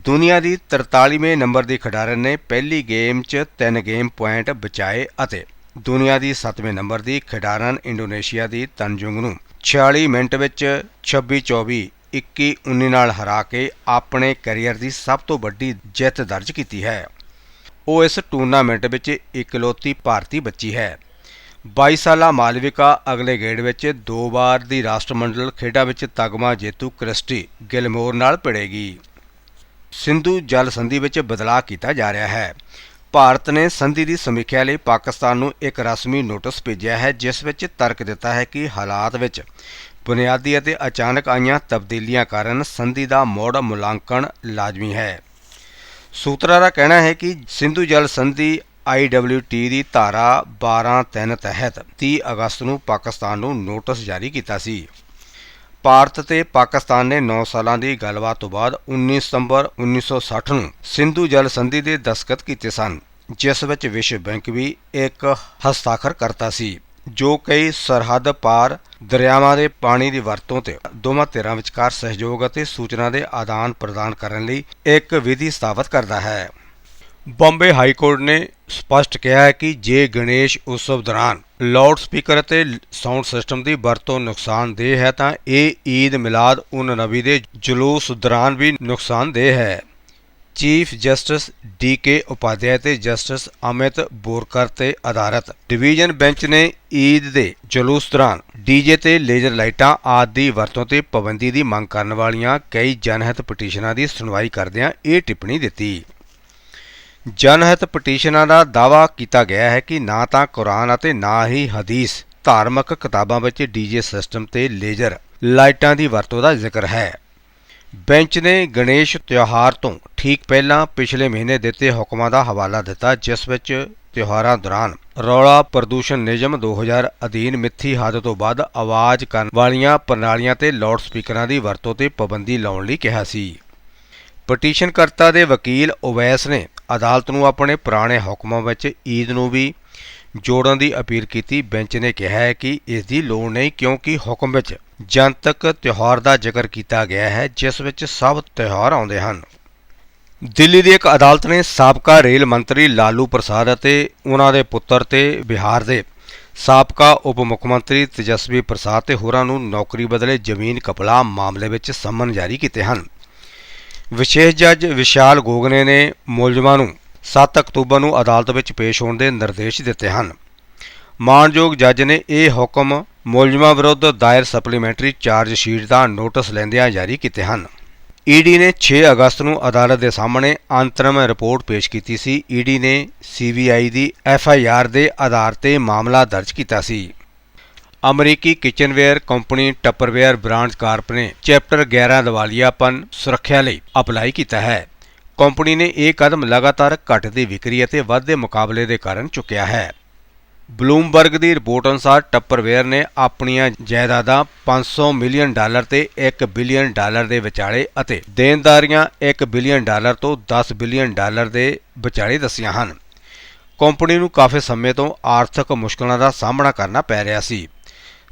ਦੁਨੀਆ ਦੀ 43ਵੇਂ ਨੰਬਰ ਦੀ ਖਿਡਾਰਨ ਨੇ ਪਹਿਲੀ ਗੇਮ 'ਚ 3 ਗੇਮ ਪੁਆਇੰਟ ਬਚਾਏ ਅਤੇ ਦੁਨੀਆ ਦੀ 7ਵੇਂ ਨੰਬਰ ਦੀ ਖਿਡਾਰਨ ਇੰਡੋਨੇਸ਼ੀਆ ਦੀ ਤਨਜੁੰਗ ਨੂੰ 46 ਮਿੰਟ ਵਿੱਚ 26-24 21-19 ਨਾਲ ਹਰਾ ਕੇ ਆਪਣੇ ਕੈਰੀਅਰ ਦੀ ਸਭ ਤੋਂ ਵੱਡੀ ਜਿੱਤ ਦਰਜ ਕੀਤੀ ਹੈ। ਉਹ ਇਸ ਟੂਰਨਾਮੈਂਟ ਵਿੱਚ ਇਕਲੌਤੀ ਭਾਰਤੀ ਬੱਚੀ ਹੈ। 22 ਸਾਲਾ ਮਾਲਵਿਕਾ ਅਗਲੇ ਗੇੜ ਵਿੱਚ ਦੋ ਵਾਰ ਦੀ ਰਾਸ਼ਟਰਮੰਡਲ ਖੇਡਾਂ ਵਿੱਚ ਤਗਮਾ ਜੇਤੂ ਕ੍ਰਿਸਟੀ ਗਿਲਮੋਰ ਨਾਲ ਭਿੜੇਗੀ। ਸਿੰਧੂ ਜਲ ਸੰਧੀ ਵਿੱਚ ਬਦਲਾਅ ਕੀਤਾ ਜਾ ਰਿਹਾ ਹੈ। ਭਾਰਤ ਨੇ ਸੰਧੀ ਦੀ ਸਮੀਖਿਆ ਲਈ ਪਾਕਿਸਤਾਨ ਨੂੰ ਇੱਕ ਰਸਮੀ ਨੋਟਿਸ ਭੇਜਿਆ ਹੈ, ਜਿਸ ਵਿੱਚ ਤਰਕ ਦਿੱਤਾ ਹੈ ਕਿ ਹਾਲਾਤ ਵਿੱਚ ਬੁਨਿਆਦੀ ਅਤੇ ਅਚਾਨਕ ਆਈਆਂ ਤਬਦੀਲੀਆਂ ਕਾਰਨ ਸੰਧੀ ਦਾ ਮੋੜ ਮੁਲਾਂਕਣ ਲਾਜ਼ਮੀ ਹੈ। ਸੂਤਰਾਂ ਦਾ ਕਹਿਣਾ ਹੈ ਕਿ ਸਿੰਧੂ ਜਲ ਸੰਧੀ IWT ਦੀ ਧਾਰਾ 12.3 ਤਹਿਤ 30 ਅਗਸਤ ਨੂੰ ਪਾਕਿਸਤਾਨ ਨੂੰ ਨੋਟਿਸ ਜਾਰੀ ਕੀਤਾ ਸੀ। ਭਾਰਤ ਤੇ ਪਾਕਿਸਤਾਨ ਨੇ 9 ਸਾਲਾਂ ਦੀ ਗੱਲਬਾਤ ਤੋਂ ਬਾਅਦ 19 ਸਤੰਬਰ 1960 ਨੂੰ ਸਿੰਧੂ ਜਲ ਸੰਧੀ ਦੇ ਦਸਤਖਤ ਕੀਤੇ ਸਨ, ਜਿਸ ਵਿੱਚ ਵਿਸ਼ਵ ਬੈਂਕ ਵੀ ਇੱਕ ਹਸਤਾਖਰ ਕਰਤਾ ਸੀ, ਜੋ ਕਈ ਸਰਹੱਦ ਪਾਰ ਦਰਿਆਵਾਂ ਦੇ ਪਾਣੀ ਦੀ ਵਰਤੋਂ ਤੇ ਦੋਵਾਂ ਧਿਰਾਂ ਵਿਚਕਾਰ ਸਹਿਯੋਗ ਅਤੇ ਸੂਚਨਾ ਦੇ ਆਦਾਨ ਪ੍ਰਦਾਨ ਕਰਨ ਲਈ ਇੱਕ ਵਿਧੀ ਸਥਾਪਿਤ ਕਰਦਾ ਹੈ। ਬੰਬੇ ਹਾਈ ਕੋਰਟ ਨੇ ਸਪਸ਼ਟ ਕਿਹਾ ਹੈ ਕਿ ਜੇ ਗਣੇਸ਼ ਉਤਸਵ ਦੌਰਾਨ ਲਾਊਡ ਸਪੀਕਰ ਅਤੇ ਸਾਊਂਡ ਸਿਸਟਮ ਦੀ ਵਰਤੋਂ ਨੁਕਸਾਨਦੇਹ ਹੈ ਤਾਂ ਇਹ ਈਦ ਮਿਲਾਦ ਉਨ ਨਬੀ ਦੇ ਜਲੂਸ ਦੌਰਾਨ ਵੀ ਨੁਕਸਾਨਦੇਹ ਹੈ। Chief justice D K Upadhyaya ਤੇ ਜਸਟਿਸ ਅਮਿਤ ਬੋਰਕਰ ਤੇ ਆਧਾਰਿਤ ਡਿਵੀਜ਼ਨ ਬੈਂਚ ਨੇ ਈਦ ਦੇ ਜਲੂਸ ਦੌਰਾਨ ਡੀਜੇ ਤੇ ਲੇਜ਼ਰ ਲਾਈਟਾਂ ਆਦਿ ਦੀ ਵਰਤੋਂ ਤੇ ਪਾਬੰਦੀ ਦੀ ਮੰਗ ਕਰਨ ਵਾਲੀਆਂ ਕਈ ਜਨਹਿਤ ਪਟੀਸ਼ਨਾਂ ਦੀ ਸੁਣਵਾਈ ਕਰਦਿਆਂ ਇਹ ਟਿੱਪਣੀ ਦਿੱਤੀ। ਜਨਹਿਤ ਪਟੀਸ਼ਨਾਂ ਦਾ ਦਾਅਵਾ ਕੀਤਾ ਗਿਆ ਹੈ ਕਿ ਨਾ ਤਾਂ ਕੁਰਾਨ ਅਤੇ ਨਾ ਹੀ ਹਦੀਸ ਧਾਰਮਿਕ ਕਿਤਾਬਾਂ ਵਿੱਚ ਡੀਜੇ ਸਿਸਟਮ ਤੇ ਲੇਜ਼ਰ ਲਾਈਟਾਂ ਦੀ ਵਰਤੋਂ ਦਾ ਜ਼ਿਕਰ ਹੈ। ਬੈਂਚ ਨੇ ਗਣੇਸ਼ ਤਿਉਹਾਰ ਤੋਂ ਠੀਕ ਪਹਿਲਾਂ ਪਿਛਲੇ ਮਹੀਨੇ ਦਿੱਤੇ ਹੁਕਮਾਂ ਦਾ ਹਵਾਲਾ ਦਿੱਤਾ, ਜਿਸ ਵਿੱਚ ਤਿਉਹਾਰਾਂ ਦੌਰਾਨ ਰੌਲਾ ਪ੍ਰਦੂਸ਼ਣ ਨਿਯਮ 2000 ਅਧੀਨ ਮਿੱਥੀ ਹੱਦ ਤੋਂ ਵੱਧ ਆਵਾਜ਼ ਕਰਨ ਵਾਲੀਆਂ ਪ੍ਰਣਾਲੀਆਂ ਤੇ ਲਾਊਡ ਸਪੀਕਰਾਂ ਦੀ ਵਰਤੋਂ ਤੇ ਪਾਬੰਦੀ ਲਾਉਣ ਲਈ ਕਿਹਾ ਸੀ। ਪਟੀਸ਼ਨਕਰਤਾ ਦੇ ਵਕੀਲ ਓਵੈਸ ਨੇ ਅਦਾਲਤ ਨੂੰ ਆਪਣੇ ਪੁਰਾਣੇ ਹੁਕਮਾਂ ਵਿੱਚ ਈਦ ਨੂੰ ਵੀ ਜੋੜਨ ਦੀ ਅਪੀਲ ਕੀਤੀ। ਬੈਂਚ ਨੇ ਕਿਹਾ ਹੈ ਕਿ ਇਸ ਦੀ ਲੋੜ ਨਹੀਂ ਕਿਉਂਕਿ ਹੁਕਮ ਵਿੱਚ ਜਨਤਕ ਤਿਉਹਾਰ ਦਾ ਜ਼ਿਕਰ ਕੀਤਾ ਗਿਆ ਹੈ, ਜਿਸ ਵਿੱਚ ਸਭ ਤਿਉਹਾਰ ਆਉਂਦੇ ਹਨ। ਦਿੱਲੀ ਦੀ ਇੱਕ ਅਦਾਲਤ ਨੇ ਸਾਬਕਾ ਰੇਲ ਮੰਤਰੀ ਲਾਲੂ ਪ੍ਰਸਾਦ ਅਤੇ ਉਹਨਾਂ ਦੇ ਪੁੱਤਰ ਤੇ ਬਿਹਾਰ ਦੇ ਸਾਬਕਾ ਉਪ ਮੁੱਖ ਮੰਤਰੀ ਤੇਜਸਵੀ ਪ੍ਰਸਾਦ ਤੇ ਹੋਰਾਂ ਨੂੰ ਨੌਕਰੀ ਬਦਲੇ ਜ਼ਮੀਨ ਕਪਲਾ ਮਾਮਲੇ ਵਿੱਚ ਸੰਮਨ ਜਾਰੀ ਕੀਤੇ ਹਨ। ਵਿਸ਼ੇਸ਼ ਜੱਜ ਵਿਸ਼ਾਲ ਗੋਗਨੇ ਨੇ ਮੁਲਜ਼ਮਾਂ ਨੂੰ 7 ਅਕਤੂਬਰ ਨੂੰ ਅਦਾਲਤ ਵਿੱਚ ਪੇਸ਼ ਹੋਣ ਦੇ ਨਿਰਦੇਸ਼ ਦਿੱਤੇ ਹਨ। ਮਾਣਯੋਗ ਜੱਜ ਨੇ ਇਹ ਹੁਕਮ ਮੁਲਜ਼ਮਾਂ ਵਿਰੁੱਧ ਦਾਇਰ ਸਪਲੀਮੈਂਟਰੀ ਚਾਰਜ ਸ਼ੀਟ ਦਾ ਨੋਟਿਸ ਲੈਂਦਿਆਂ ਜਾਰੀ ਕੀਤੇ ਹਨ। ਈਡੀ ਨੇ 6 ਅਗਸਤ ਨੂੰ ਅਦਾਲਤ ਦੇ ਸਾਹਮਣੇ ਅੰਤਰਿਮ ਰਿਪੋਰਟ ਪੇਸ਼ ਕੀਤੀ ਸੀ। ਈਡੀ ਨੇ ਸੀਬੀਆਈ ਦੀ ਐਫਆਈਆਰ ਦੇ ਆਧਾਰ ਤੇ ਮਾਮਲਾ ਦਰਜ ਕੀਤਾ ਸੀ। ਅਮਰੀਕੀ kitchenware company Tupperware brand corp ਨੇ ਚੈਪਟਰ 11 ਦਿਵਾਲੀਆਪਨ ਸੁਰੱਖਿਆ ਲਈ ਅਪਲਾਈ ਕੀਤਾ ਹੈ। ਕੰਪਨੀ ਨੇ ਇਹ ਕਦਮ ਲਗਾਤਾਰ ਘਟਦੀ ਵਿਕਰੀ ਅਤੇ ਵੱਧਦੇ ਮੁਕਾਬਲੇ ਦੇ ਕਾਰਨ ਚੁੱਕਿਆ ਹੈ। ਬਲੂਮਬਰਗ ਦੀ ਰਿਪੋਰਟ ਅਨੁਸਾਰ ਟੱਪਰਵੇਅਰ ਨੇ ਆਪਣੀਆਂ ਜਾਇਦਾਦਾਂ 500 ਮਿਲੀਅਨ ਡਾਲਰ ਤੇ 1 ਬਿਲੀਅਨ ਡਾਲਰ ਦੇ ਵਿਚਾਲੇ ਅਤੇ ਦੇਣਦਾਰੀਆਂ 1 ਬਿਲੀਅਨ ਡਾਲਰ ਤੋਂ 10 ਬਿਲੀਅਨ ਡਾਲਰ ਦੇ ਵਿਚਾਲੇ ਦੱਸੀਆਂ ਹਨ। ਕੰਪਨੀ ਨੂੰ ਕਾਫੀ ਸਮੇਂ ਤੋਂ ਆਰਥਿਕ ਮੁਸ਼ਕਲਾਂ ਦਾ ਸਾਹਮਣਾ ਕਰਨਾ ਪੈ ਰਿਹਾ ਸੀ।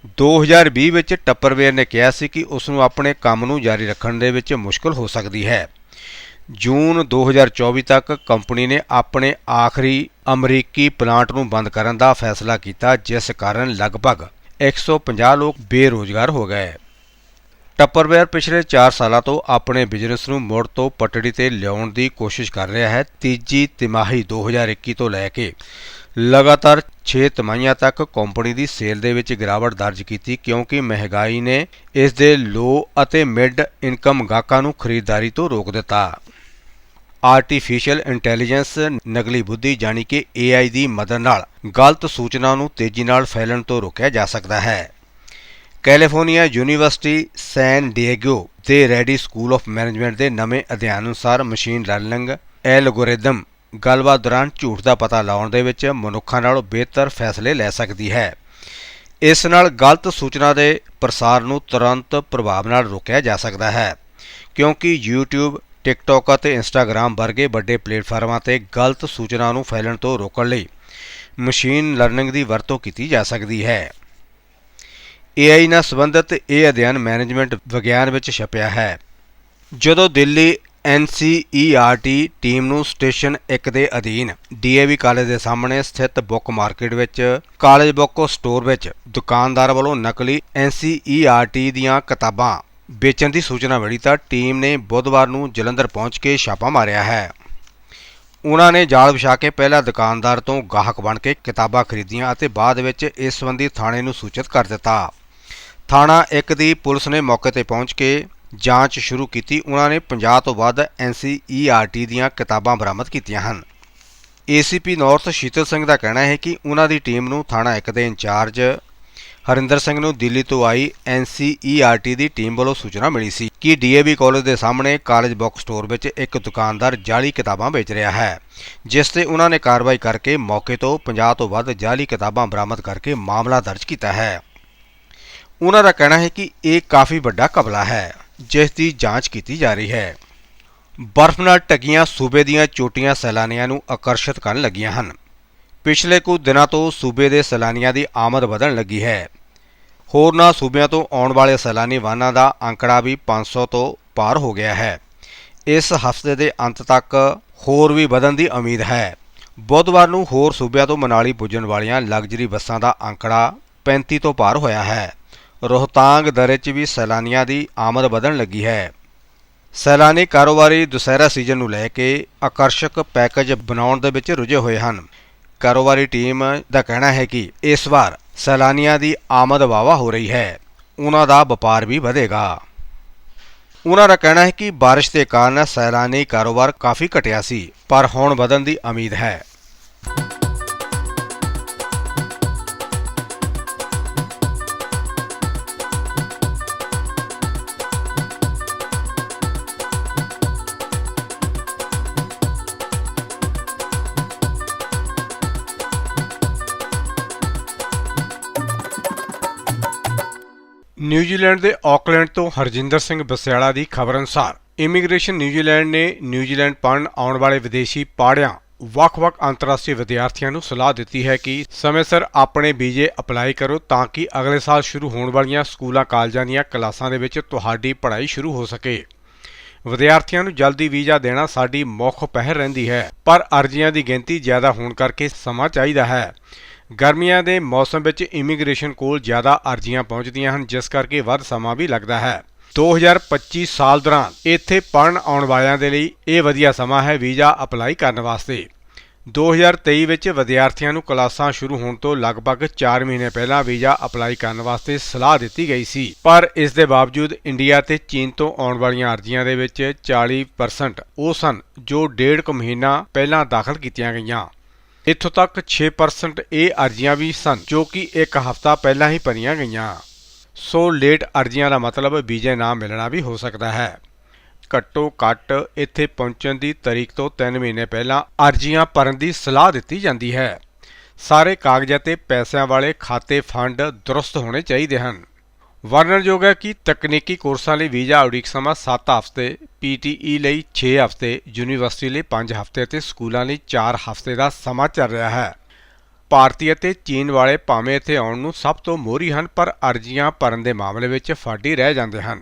2020 ਵਿੱਚ ਟੱਪਰਵੇਅਰ ਨੇ ਕਿਹਾ ਸੀ ਕਿ ਉਸ ਨੂੰ ਆਪਣੇ ਕੰਮ ਨੂੰ ਜਾਰੀ ਰੱਖਣ ਦੇ ਵਿੱਚ ਮੁਸ਼ਕਲ ਹੋ ਸਕਦੀ ਹੈ। ਜੂਨ 2024 ਤੱਕ ਕੰਪਨੀ ਨੇ ਆਪਣੇ ਆਖਰੀ ਅਮਰੀਕੀ ਪਲਾਂਟ ਨੂੰ ਬੰਦ ਕਰਨ ਦਾ ਫੈਸਲਾ ਕੀਤਾ, ਜਿਸ ਕਾਰਨ ਲਗਭਗ 150 ਲੋਕ ਬੇਰੋਜ਼ਗਾਰ ਹੋ ਗਏ। ਟੱਪਰਵੇਅਰ ਪਿਛਲੇ 4 ਸਾਲਾਂ ਤੋਂ ਆਪਣੇ ਬਿਜ਼ਨਸ ਨੂੰ ਮੁੜ ਤੋਂ ਪਟੜੀ ਤੇ ਲਿਆਉਣ ਦੀ ਕੋਸ਼ਿਸ਼ ਕਰ ਰਿਹਾ ਹੈ। ਤੀਜੀ ਤਿਮਾਹੀ 2021 ਤੋਂ ਲੈ ਕੇ ਲਗਾਤਾਰ 6 ਤਿਮਾਹੀਆਂ ਤੱਕ ਕੰਪਨੀ ਦੀ ਸੇਲ ਦੇ ਵਿੱਚ ਗਿਰਾਵਟ ਦਰਜ ਕੀਤੀ ਕਿਉਂਕਿ ਮਹਿੰਗਾਈ ਨੇ ਇਸ ਦੇ ਲੋ ਅਤੇ ਮਿਡ ਇਨਕਮ ਗਾਹਕਾਂ ਨੂੰ ਖਰੀਦਦਾਰੀ ਤੋਂ ਰੋਕ ਦਿੱਤਾ। ਆਰਟੀਫੀਸ਼ੀਅਲ ਇੰਟੈਲੀਜੈਂਸ ਨਕਲੀ ਬੁੱਧੀ ਜਾਣੀ ਕਿ AI ਦੀ ਮਦਦ ਨਾਲ ਗਲਤ ਸੂਚਨਾ ਨੂੰ ਤੇਜ਼ੀ ਨਾਲ ਫੈਲਣ ਤੋਂ ਰੋਕਿਆ ਜਾ ਸਕਦਾ ਹੈ। ਕੈਲੀਫੋਰਨੀਆ ਯੂਨੀਵਰਸਿਟੀ ਸੈਨ ਡਿਏਗੋ ਦੇ ਰੈਡੀ ਸਕੂਲ ਆਫ ਮੈਨੇਜਮੈਂਟ ਦੇ ਨਵੇਂ ਅਧਿਐਨ ਅਨੁਸਾਰ ਮਸ਼ੀਨ ਲਰਨਿੰਗ ਐਲਗੋਰਿਦਮ ਗੱਲਬਾਤ ਦੌਰਾਨ ਝੂਠ ਦਾ ਪਤਾ ਲਾਉਣ ਦੇ ਵਿੱਚ ਮਨੁੱਖਾਂ ਨਾਲੋਂ ਬਿਹਤਰ ਫੈਸਲੇ ਲੈ ਸਕਦੀ ਹੈ। ਇਸ ਨਾਲ ਗਲਤ ਸੂਚਨਾ ਦੇ ਪ੍ਰਸਾਰ ਨੂੰ ਤੁਰੰਤ ਪ੍ਰਭਾਵ ਨਾਲ ਰੋਕਿਆ ਜਾ ਸਕਦਾ ਹੈ, ਕਿਉਂਕਿ YouTube ਟਿਕਟੌਕ ਅਤੇ ਇੰਸਟਾਗ੍ਰam ਵਰਗੇ ਵੱਡੇ ਪਲੇਟਫਾਰਮਾਂ ਤੇ ਗਲਤ ਸੂਚਨਾ ਨੂੰ ਫੈਲਣ ਤੋਂ ਰੋਕਣ ਲਈ ਮਸ਼ੀਨ ਲਰਨਿੰਗ ਦੀ ਵਰਤੋਂ ਕੀਤੀ ਜਾ ਸਕਦੀ ਹੈ। AI ਨਾਲ ਸੰਬੰਧਿਤ ਇਹ ਅਧਿਐਨ ਮੈਨੇਜਮੈਂਟ ਵਿਗਿਆਨ ਵਿੱਚ ਛਪਿਆ ਹੈ। ਜਦੋਂ ਦਿੱਲੀ NCERT ਟੀਮ ਨੂੰ ਸਟੇਸ਼ਨ 1 ਦੇ ਅਧੀਨ DAV ਕਾਲਜ ਦੇ ਸਾਹਮਣੇ ਸਥਿਤ ਬੁੱਕ ਮਾਰਕੀਟ ਵਿੱਚ, ਕਾਲਜ ਬੁੱਕ ਸਟੋਰ ਵਿੱਚ ਦੁਕਾਨਦਾਰ ਵੱਲੋਂ ਨਕਲੀ NCERT ਦੀਆਂ ਕਿਤਾਬਾਂ ਵੇਚਣ ਦੀ ਸੂਚਨਾ ਮਿਲੀ ਤਾਂ ਟੀਮ ਨੇ ਬੁੱਧਵਾਰ ਨੂੰ ਜਲੰਧਰ ਪਹੁੰਚ ਕੇ ਛਾਪਾ ਮਾਰਿਆ ਹੈ। ਉਹਨਾਂ ਨੇ ਜਾਲ ਵਿਛਾ ਕੇ ਪਹਿਲਾਂ ਦੁਕਾਨਦਾਰ ਤੋਂ ਗਾਹਕ ਬਣ ਕੇ ਕਿਤਾਬਾਂ ਖਰੀਦੀਆਂ ਅਤੇ ਬਾਅਦ ਵਿੱਚ ਇਸ ਸੰਬੰਧੀ ਥਾਣੇ ਨੂੰ ਸੂਚਿਤ ਕਰ ਦਿੱਤਾ। ਥਾਣਾ 1 ਦੀ ਪੁਲਿਸ ਨੇ ਮੌਕੇ ਤੇ ਪਹੁੰਚ ਕੇ ਜਾਂਚ ਸ਼ੁਰੂ ਕੀਤੀ ਉਹਨਾਂ ਨੇ 50 ਤੋਂ ਵੱਧ NCERT ਦੀਆਂ ਕਿਤਾਬਾਂ ਬਰਾਮਦ ਕੀਤੀਆਂ ਹਨ। ACP ਨਾਰਥ ਸ਼ੀਤਲ ਸਿੰਘ ਦਾ ਕਹਿਣਾ ਹੈ ਕਿ ਉਹਨਾਂ ਦੀ ਟੀਮ ਨੂੰ ਥਾਣਾ 1 ਦੇ ਇੰਚਾਰਜ ਹਰਿੰਦਰ ਸਿੰਘ ਨੂੰ ਦਿੱਲੀ ਤੋਂ ਆਈ NCERT ਦੀ ਟੀਮ ਵੱਲੋਂ ਸੂਚਨਾ ਮਿਲੀ ਸੀ ਕਿ DAV ਕਾਲਜ ਦੇ ਸਾਹਮਣੇ ਕਾਲਜ ਬੁੱਕ ਸਟੋਰ ਵਿੱਚ ਇੱਕ ਦੁਕਾਨਦਾਰ ਜਾਲੀ ਕਿਤਾਬਾਂ ਵੇਚ ਰਿਹਾ ਹੈ, ਜਿਸ ਤੇ ਉਹਨਾਂ ਨੇ ਕਾਰਵਾਈ ਕਰਕੇ ਮੌਕੇ ਤੋਂ 50 ਤੋਂ ਵੱਧ ਜਾਲੀ ਕਿਤਾਬਾਂ ਬਰਾਮਦ ਕਰਕੇ ਮਾਮਲਾ ਦਰਜ ਕੀਤਾ ਹੈ। ਉਹਨਾਂ ਦਾ ਕਹਿਣਾ ਹੈ ਕਿ ਇਹ ਕਾਫੀ ਵੱਡਾ ਕਬਲਾ ਹੈ। ਜਿਸ ਦੀ ਜਾਂਚ ਕੀਤੀ ਜਾ ਰਹੀ ਹੈ। ਬਰਫ਼ ਨਾਲ ਢਕੀਆਂ ਸੂਬੇ ਦੀਆਂ ਚੋਟੀਆਂ ਸੈਲਾਨੀਆਂ ਨੂੰ ਆਕਰਸ਼ਿਤ ਕਰਨ ਲੱਗੀਆਂ ਹਨ। ਪਿਛਲੇ ਕੁਝ ਦਿਨਾਂ ਤੋਂ ਸੂਬੇ ਦੇ ਸੈਲਾਨੀਆਂ ਦੀ ਆਮਦ ਵਧਣ ਲੱਗੀ ਹੈ। ਹੋਰਨਾਂ ਸੂਬਿਆਂ ਤੋਂ ਆਉਣ ਵਾਲੇ ਸੈਲਾਨੀ ਵਾਹਨਾਂ ਦਾ ਅੰਕੜਾ ਵੀ 500 ਤੋਂ ਪਾਰ ਹੋ ਗਿਆ ਹੈ। ਇਸ ਹਫ਼ਤੇ ਦੇ ਅੰਤ ਤੱਕ ਹੋਰ ਵੀ ਵਧਣ ਦੀ ਉਮੀਦ ਹੈ। ਬੁੱਧਵਾਰ ਨੂੰ ਹੋਰ ਸੂਬਿਆਂ ਤੋਂ ਮਨਾਲੀ ਪੁੱਜਣ ਵਾਲੀਆਂ ਲਗਜ਼ਰੀ ਬੱਸਾਂ ਦਾ ਅੰਕੜਾ 35 ਤੋਂ ਪਾਰ ਹੋਇਆ ਹੈ। ਰੋਹਤਾਂਗ ਦਰੇ 'ਚ ਵੀ ਸੈਲਾਨੀਆਂ ਦੀ ਆਮਦ ਵਧਣ ਲੱਗੀ ਹੈ। ਸੈਲਾਨੀ ਕਾਰੋਬਾਰੀ ਦੁਸਹਿਰਾ ਸੀਜ਼ਨ ਨੂੰ ਲੈ ਕੇ ਆਕਰਸ਼ਕ ਪੈਕੇਜ ਬਣਾਉਣ ਦੇ ਵਿੱਚ ਰੁੱਝੇ ਹੋਏ ਹਨ। ਕਾਰੋਬਾਰੀ ਟੀਮ ਦਾ ਕਹਿਣਾ ਹੈ ਕਿ ਇਸ ਵਾਰ ਸੈਲਾਨੀਆਂ ਦੀ ਆਮਦ ਵਾਵਾ ਹੋ ਰਹੀ ਹੈ। ਉਹਨਾਂ ਦਾ ਵਪਾਰ ਵੀ ਵਧੇਗਾ। ਉਹਨਾਂ ਦਾ ਕਹਿਣਾ ਹੈ ਕਿ ਬਾਰਿਸ਼ ਦੇ ਕਾਰਨ ਸੈਲਾਨੀ ਕਾਰੋਬਾਰ ਕਾਫੀ ਘਟਿਆ ਸੀ, ਪਰ ਹੁਣ ਵਧਣ ਦੀ ਉਮੀਦ ਹੈ। ਨਿਊਜ਼ੀਲੈਂਡ ਦੇ ਆਕਲੈਂਡ ਤੋਂ ਹਰਜਿੰਦਰ ਸਿੰਘ ਬਸਿਆਲਾ ਦੀ ਖਬਰ ਅਨੁਸਾਰ, ਇਮੀਗ੍ਰੇਸ਼ਨ ਨਿਊਜ਼ੀਲੈਂਡ ਨੇ ਨਿਊਜ਼ੀਲੈਂਡ ਪੜਨ ਆਉਣ ਵਾਲੇ ਵਿਦੇਸ਼ੀ ਪਾੜਿਆਂ ਵੱਖ-ਵੱਖ ਅੰਤਰਰਾਸ਼ਟਰੀ ਵਿਦਿਆਰਥੀਆਂ ਨੂੰ ਸਲਾਹ ਦਿੱਤੀ ਹੈ ਕਿ ਸਮੇਂ ਸਿਰ ਆਪਣੇ ਵੀਜ਼ੇ ਅਪਲਾਈ ਕਰੋ ਤਾਂ ਕਿ ਅਗਲੇ ਸਾਲ ਸ਼ੁਰੂ ਹੋਣ ਵਾਲੀਆਂ ਸਕੂਲਾਂ ਕਾਲਜਾਂ ਦੀਆਂ ਕਲਾਸਾਂ ਦੇ ਵਿੱਚ ਤੁਹਾਡੀ ਪੜ੍ਹਾਈ ਸ਼ੁਰੂ ਹੋ ਸਕੇ। ਵਿਦਿਆਰਥੀਆਂ ਨੂੰ ਜਲਦੀ ਵੀਜ਼ਾ ਦੇਣਾ ਸਾਡੀ ਮੁੱਖ ਪਹਿਲ ਰਹਿੰਦੀ ਹੈ, ਪਰ ਅਰਜ਼ੀਆਂ ਦੀ ਗਿਣਤੀ ਜ਼ਿਆਦਾ ਹੋਣ ਕਰਕੇ ਸਮਾਂ ਚਾਹੀਦਾ ਹੈ। ਗਰਮੀਆਂ ਦੇ ਮੌਸਮ ਵਿੱਚ ਇਮੀਗ੍ਰੇਸ਼ਨ ਕੋਲ ਜ਼ਿਆਦਾ ਅਰਜ਼ੀਆਂ ਪਹੁੰਚਦੀਆਂ ਹਨ, ਜਿਸ ਕਰਕੇ ਵੱਧ ਸਮਾਂ ਵੀ ਲੱਗਦਾ ਹੈ। 2025 ਸਾਲ ਦੌਰਾਨ ਇੱਥੇ ਪੜਨ ਆਉਣ ਵਾਲਿਆਂ ਦੇ ਲਈ ਇਹ ਵਧੀਆ ਸਮਾਂ ਹੈ ਵੀਜ਼ਾ ਅਪਲਾਈ ਕਰਨ ਵਾਸਤੇ। 2023 ਵਿੱਚ ਵਿਦਿਆਰਥੀਆਂ ਨੂੰ ਕਲਾਸਾਂ ਸ਼ੁਰੂ ਹੋਣ ਤੋਂ ਲਗਭਗ 4 ਮਹੀਨੇ ਪਹਿਲਾਂ ਵੀਜ਼ਾ ਅਪਲਾਈ ਕਰਨ ਵਾਸਤੇ ਸਲਾਹ ਦਿੱਤੀ ਗਈ ਸੀ। ਪਰ ਇਸ ਦੇ ਬਾਵਜੂਦ ਇੰਡੀਆ ਤੇ ਚੀਨ ਤੋਂ ਆਉਣ ਵਾਲੀਆਂ ਅਰਜ਼ੀਆਂ ਦੇ ਵਿੱਚ 40% ਉਹ ਸਨ ਜੋ ਡੇਢ ਕੁ ਮਹੀਨਾ ਪਹਿਲਾਂ ਦਾਖਲ ਕੀਤੀਆਂ ਗਈਆਂ। ਇੱਥੋਂ ਤੱਕ 6% ਇਹ ਅਰਜ਼ੀਆਂ ਵੀ ਸਨ, ਜੋ ਕਿ ਇੱਕ ਹਫ਼ਤਾ ਪਹਿਲਾਂ ਹੀ ਭਰੀਆਂ ਗਈਆਂ। ਸੋ ਲੇਟ ਅਰਜ਼ੀਆਂ ਦਾ ਮਤਲਬ ਵੀਜ਼ੇ ਨਾ ਮਿਲਣਾ ਵੀ ਹੋ ਸਕਦਾ ਹੈ। ਘੱਟੋ ਘੱਟ ਇੱਥੇ ਪਹੁੰਚਣ ਦੀ ਤਰੀਕ ਤੋਂ 3 ਮਹੀਨੇ ਪਹਿਲਾਂ ਅਰਜ਼ੀਆਂ ਭਰਨ ਦੀ ਸਲਾਹ ਦਿੱਤੀ ਜਾਂਦੀ ਹੈ। ਸਾਰੇ ਕਾਗਜ਼ਾਂ ਤੇ ਪੈਸਿਆਂ ਵਾਲੇ ਖਾਤੇ ਫੰਡ ਦਰੁਸਤ ਹੋਣੇ ਚਾਹੀਦੇ ਹਨ। ਵਰਣਨਯੋਗ ਹੈ ਕਿ ਤਕਨੀਕੀ ਕੋਰਸਾਂ ਲਈ ਵੀਜ਼ਾ ਉਡੀਕ ਸਮਾਂ 7 ਹਫ਼ਤੇ PTE ਲਈ 6 ਹਫ਼ਤੇ, ਯੂਨੀਵਰਸਿਟੀ ਲਈ 5 ਹਫ਼ਤੇ ਅਤੇ ਸਕੂਲਾਂ ਲਈ 4 ਹਫ਼ਤੇ ਦਾ ਸਮਾਂ ਚੱਲ ਰਿਹਾ ਹੈ। ਭਾਰਤੀ ਅਤੇ ਚੀਨ ਵਾਲੇ ਭਾਵੇਂ ਇੱਥੇ ਆਉਣ ਨੂੰ ਸਭ ਤੋਂ ਮੋਹਰੀ ਹਨ, ਪਰ ਅਰਜ਼ੀਆਂ ਭਰਨ ਦੇ ਮਾਮਲੇ ਵਿੱਚ ਫਾਡੀ ਰਹਿ ਜਾਂਦੇ ਹਨ।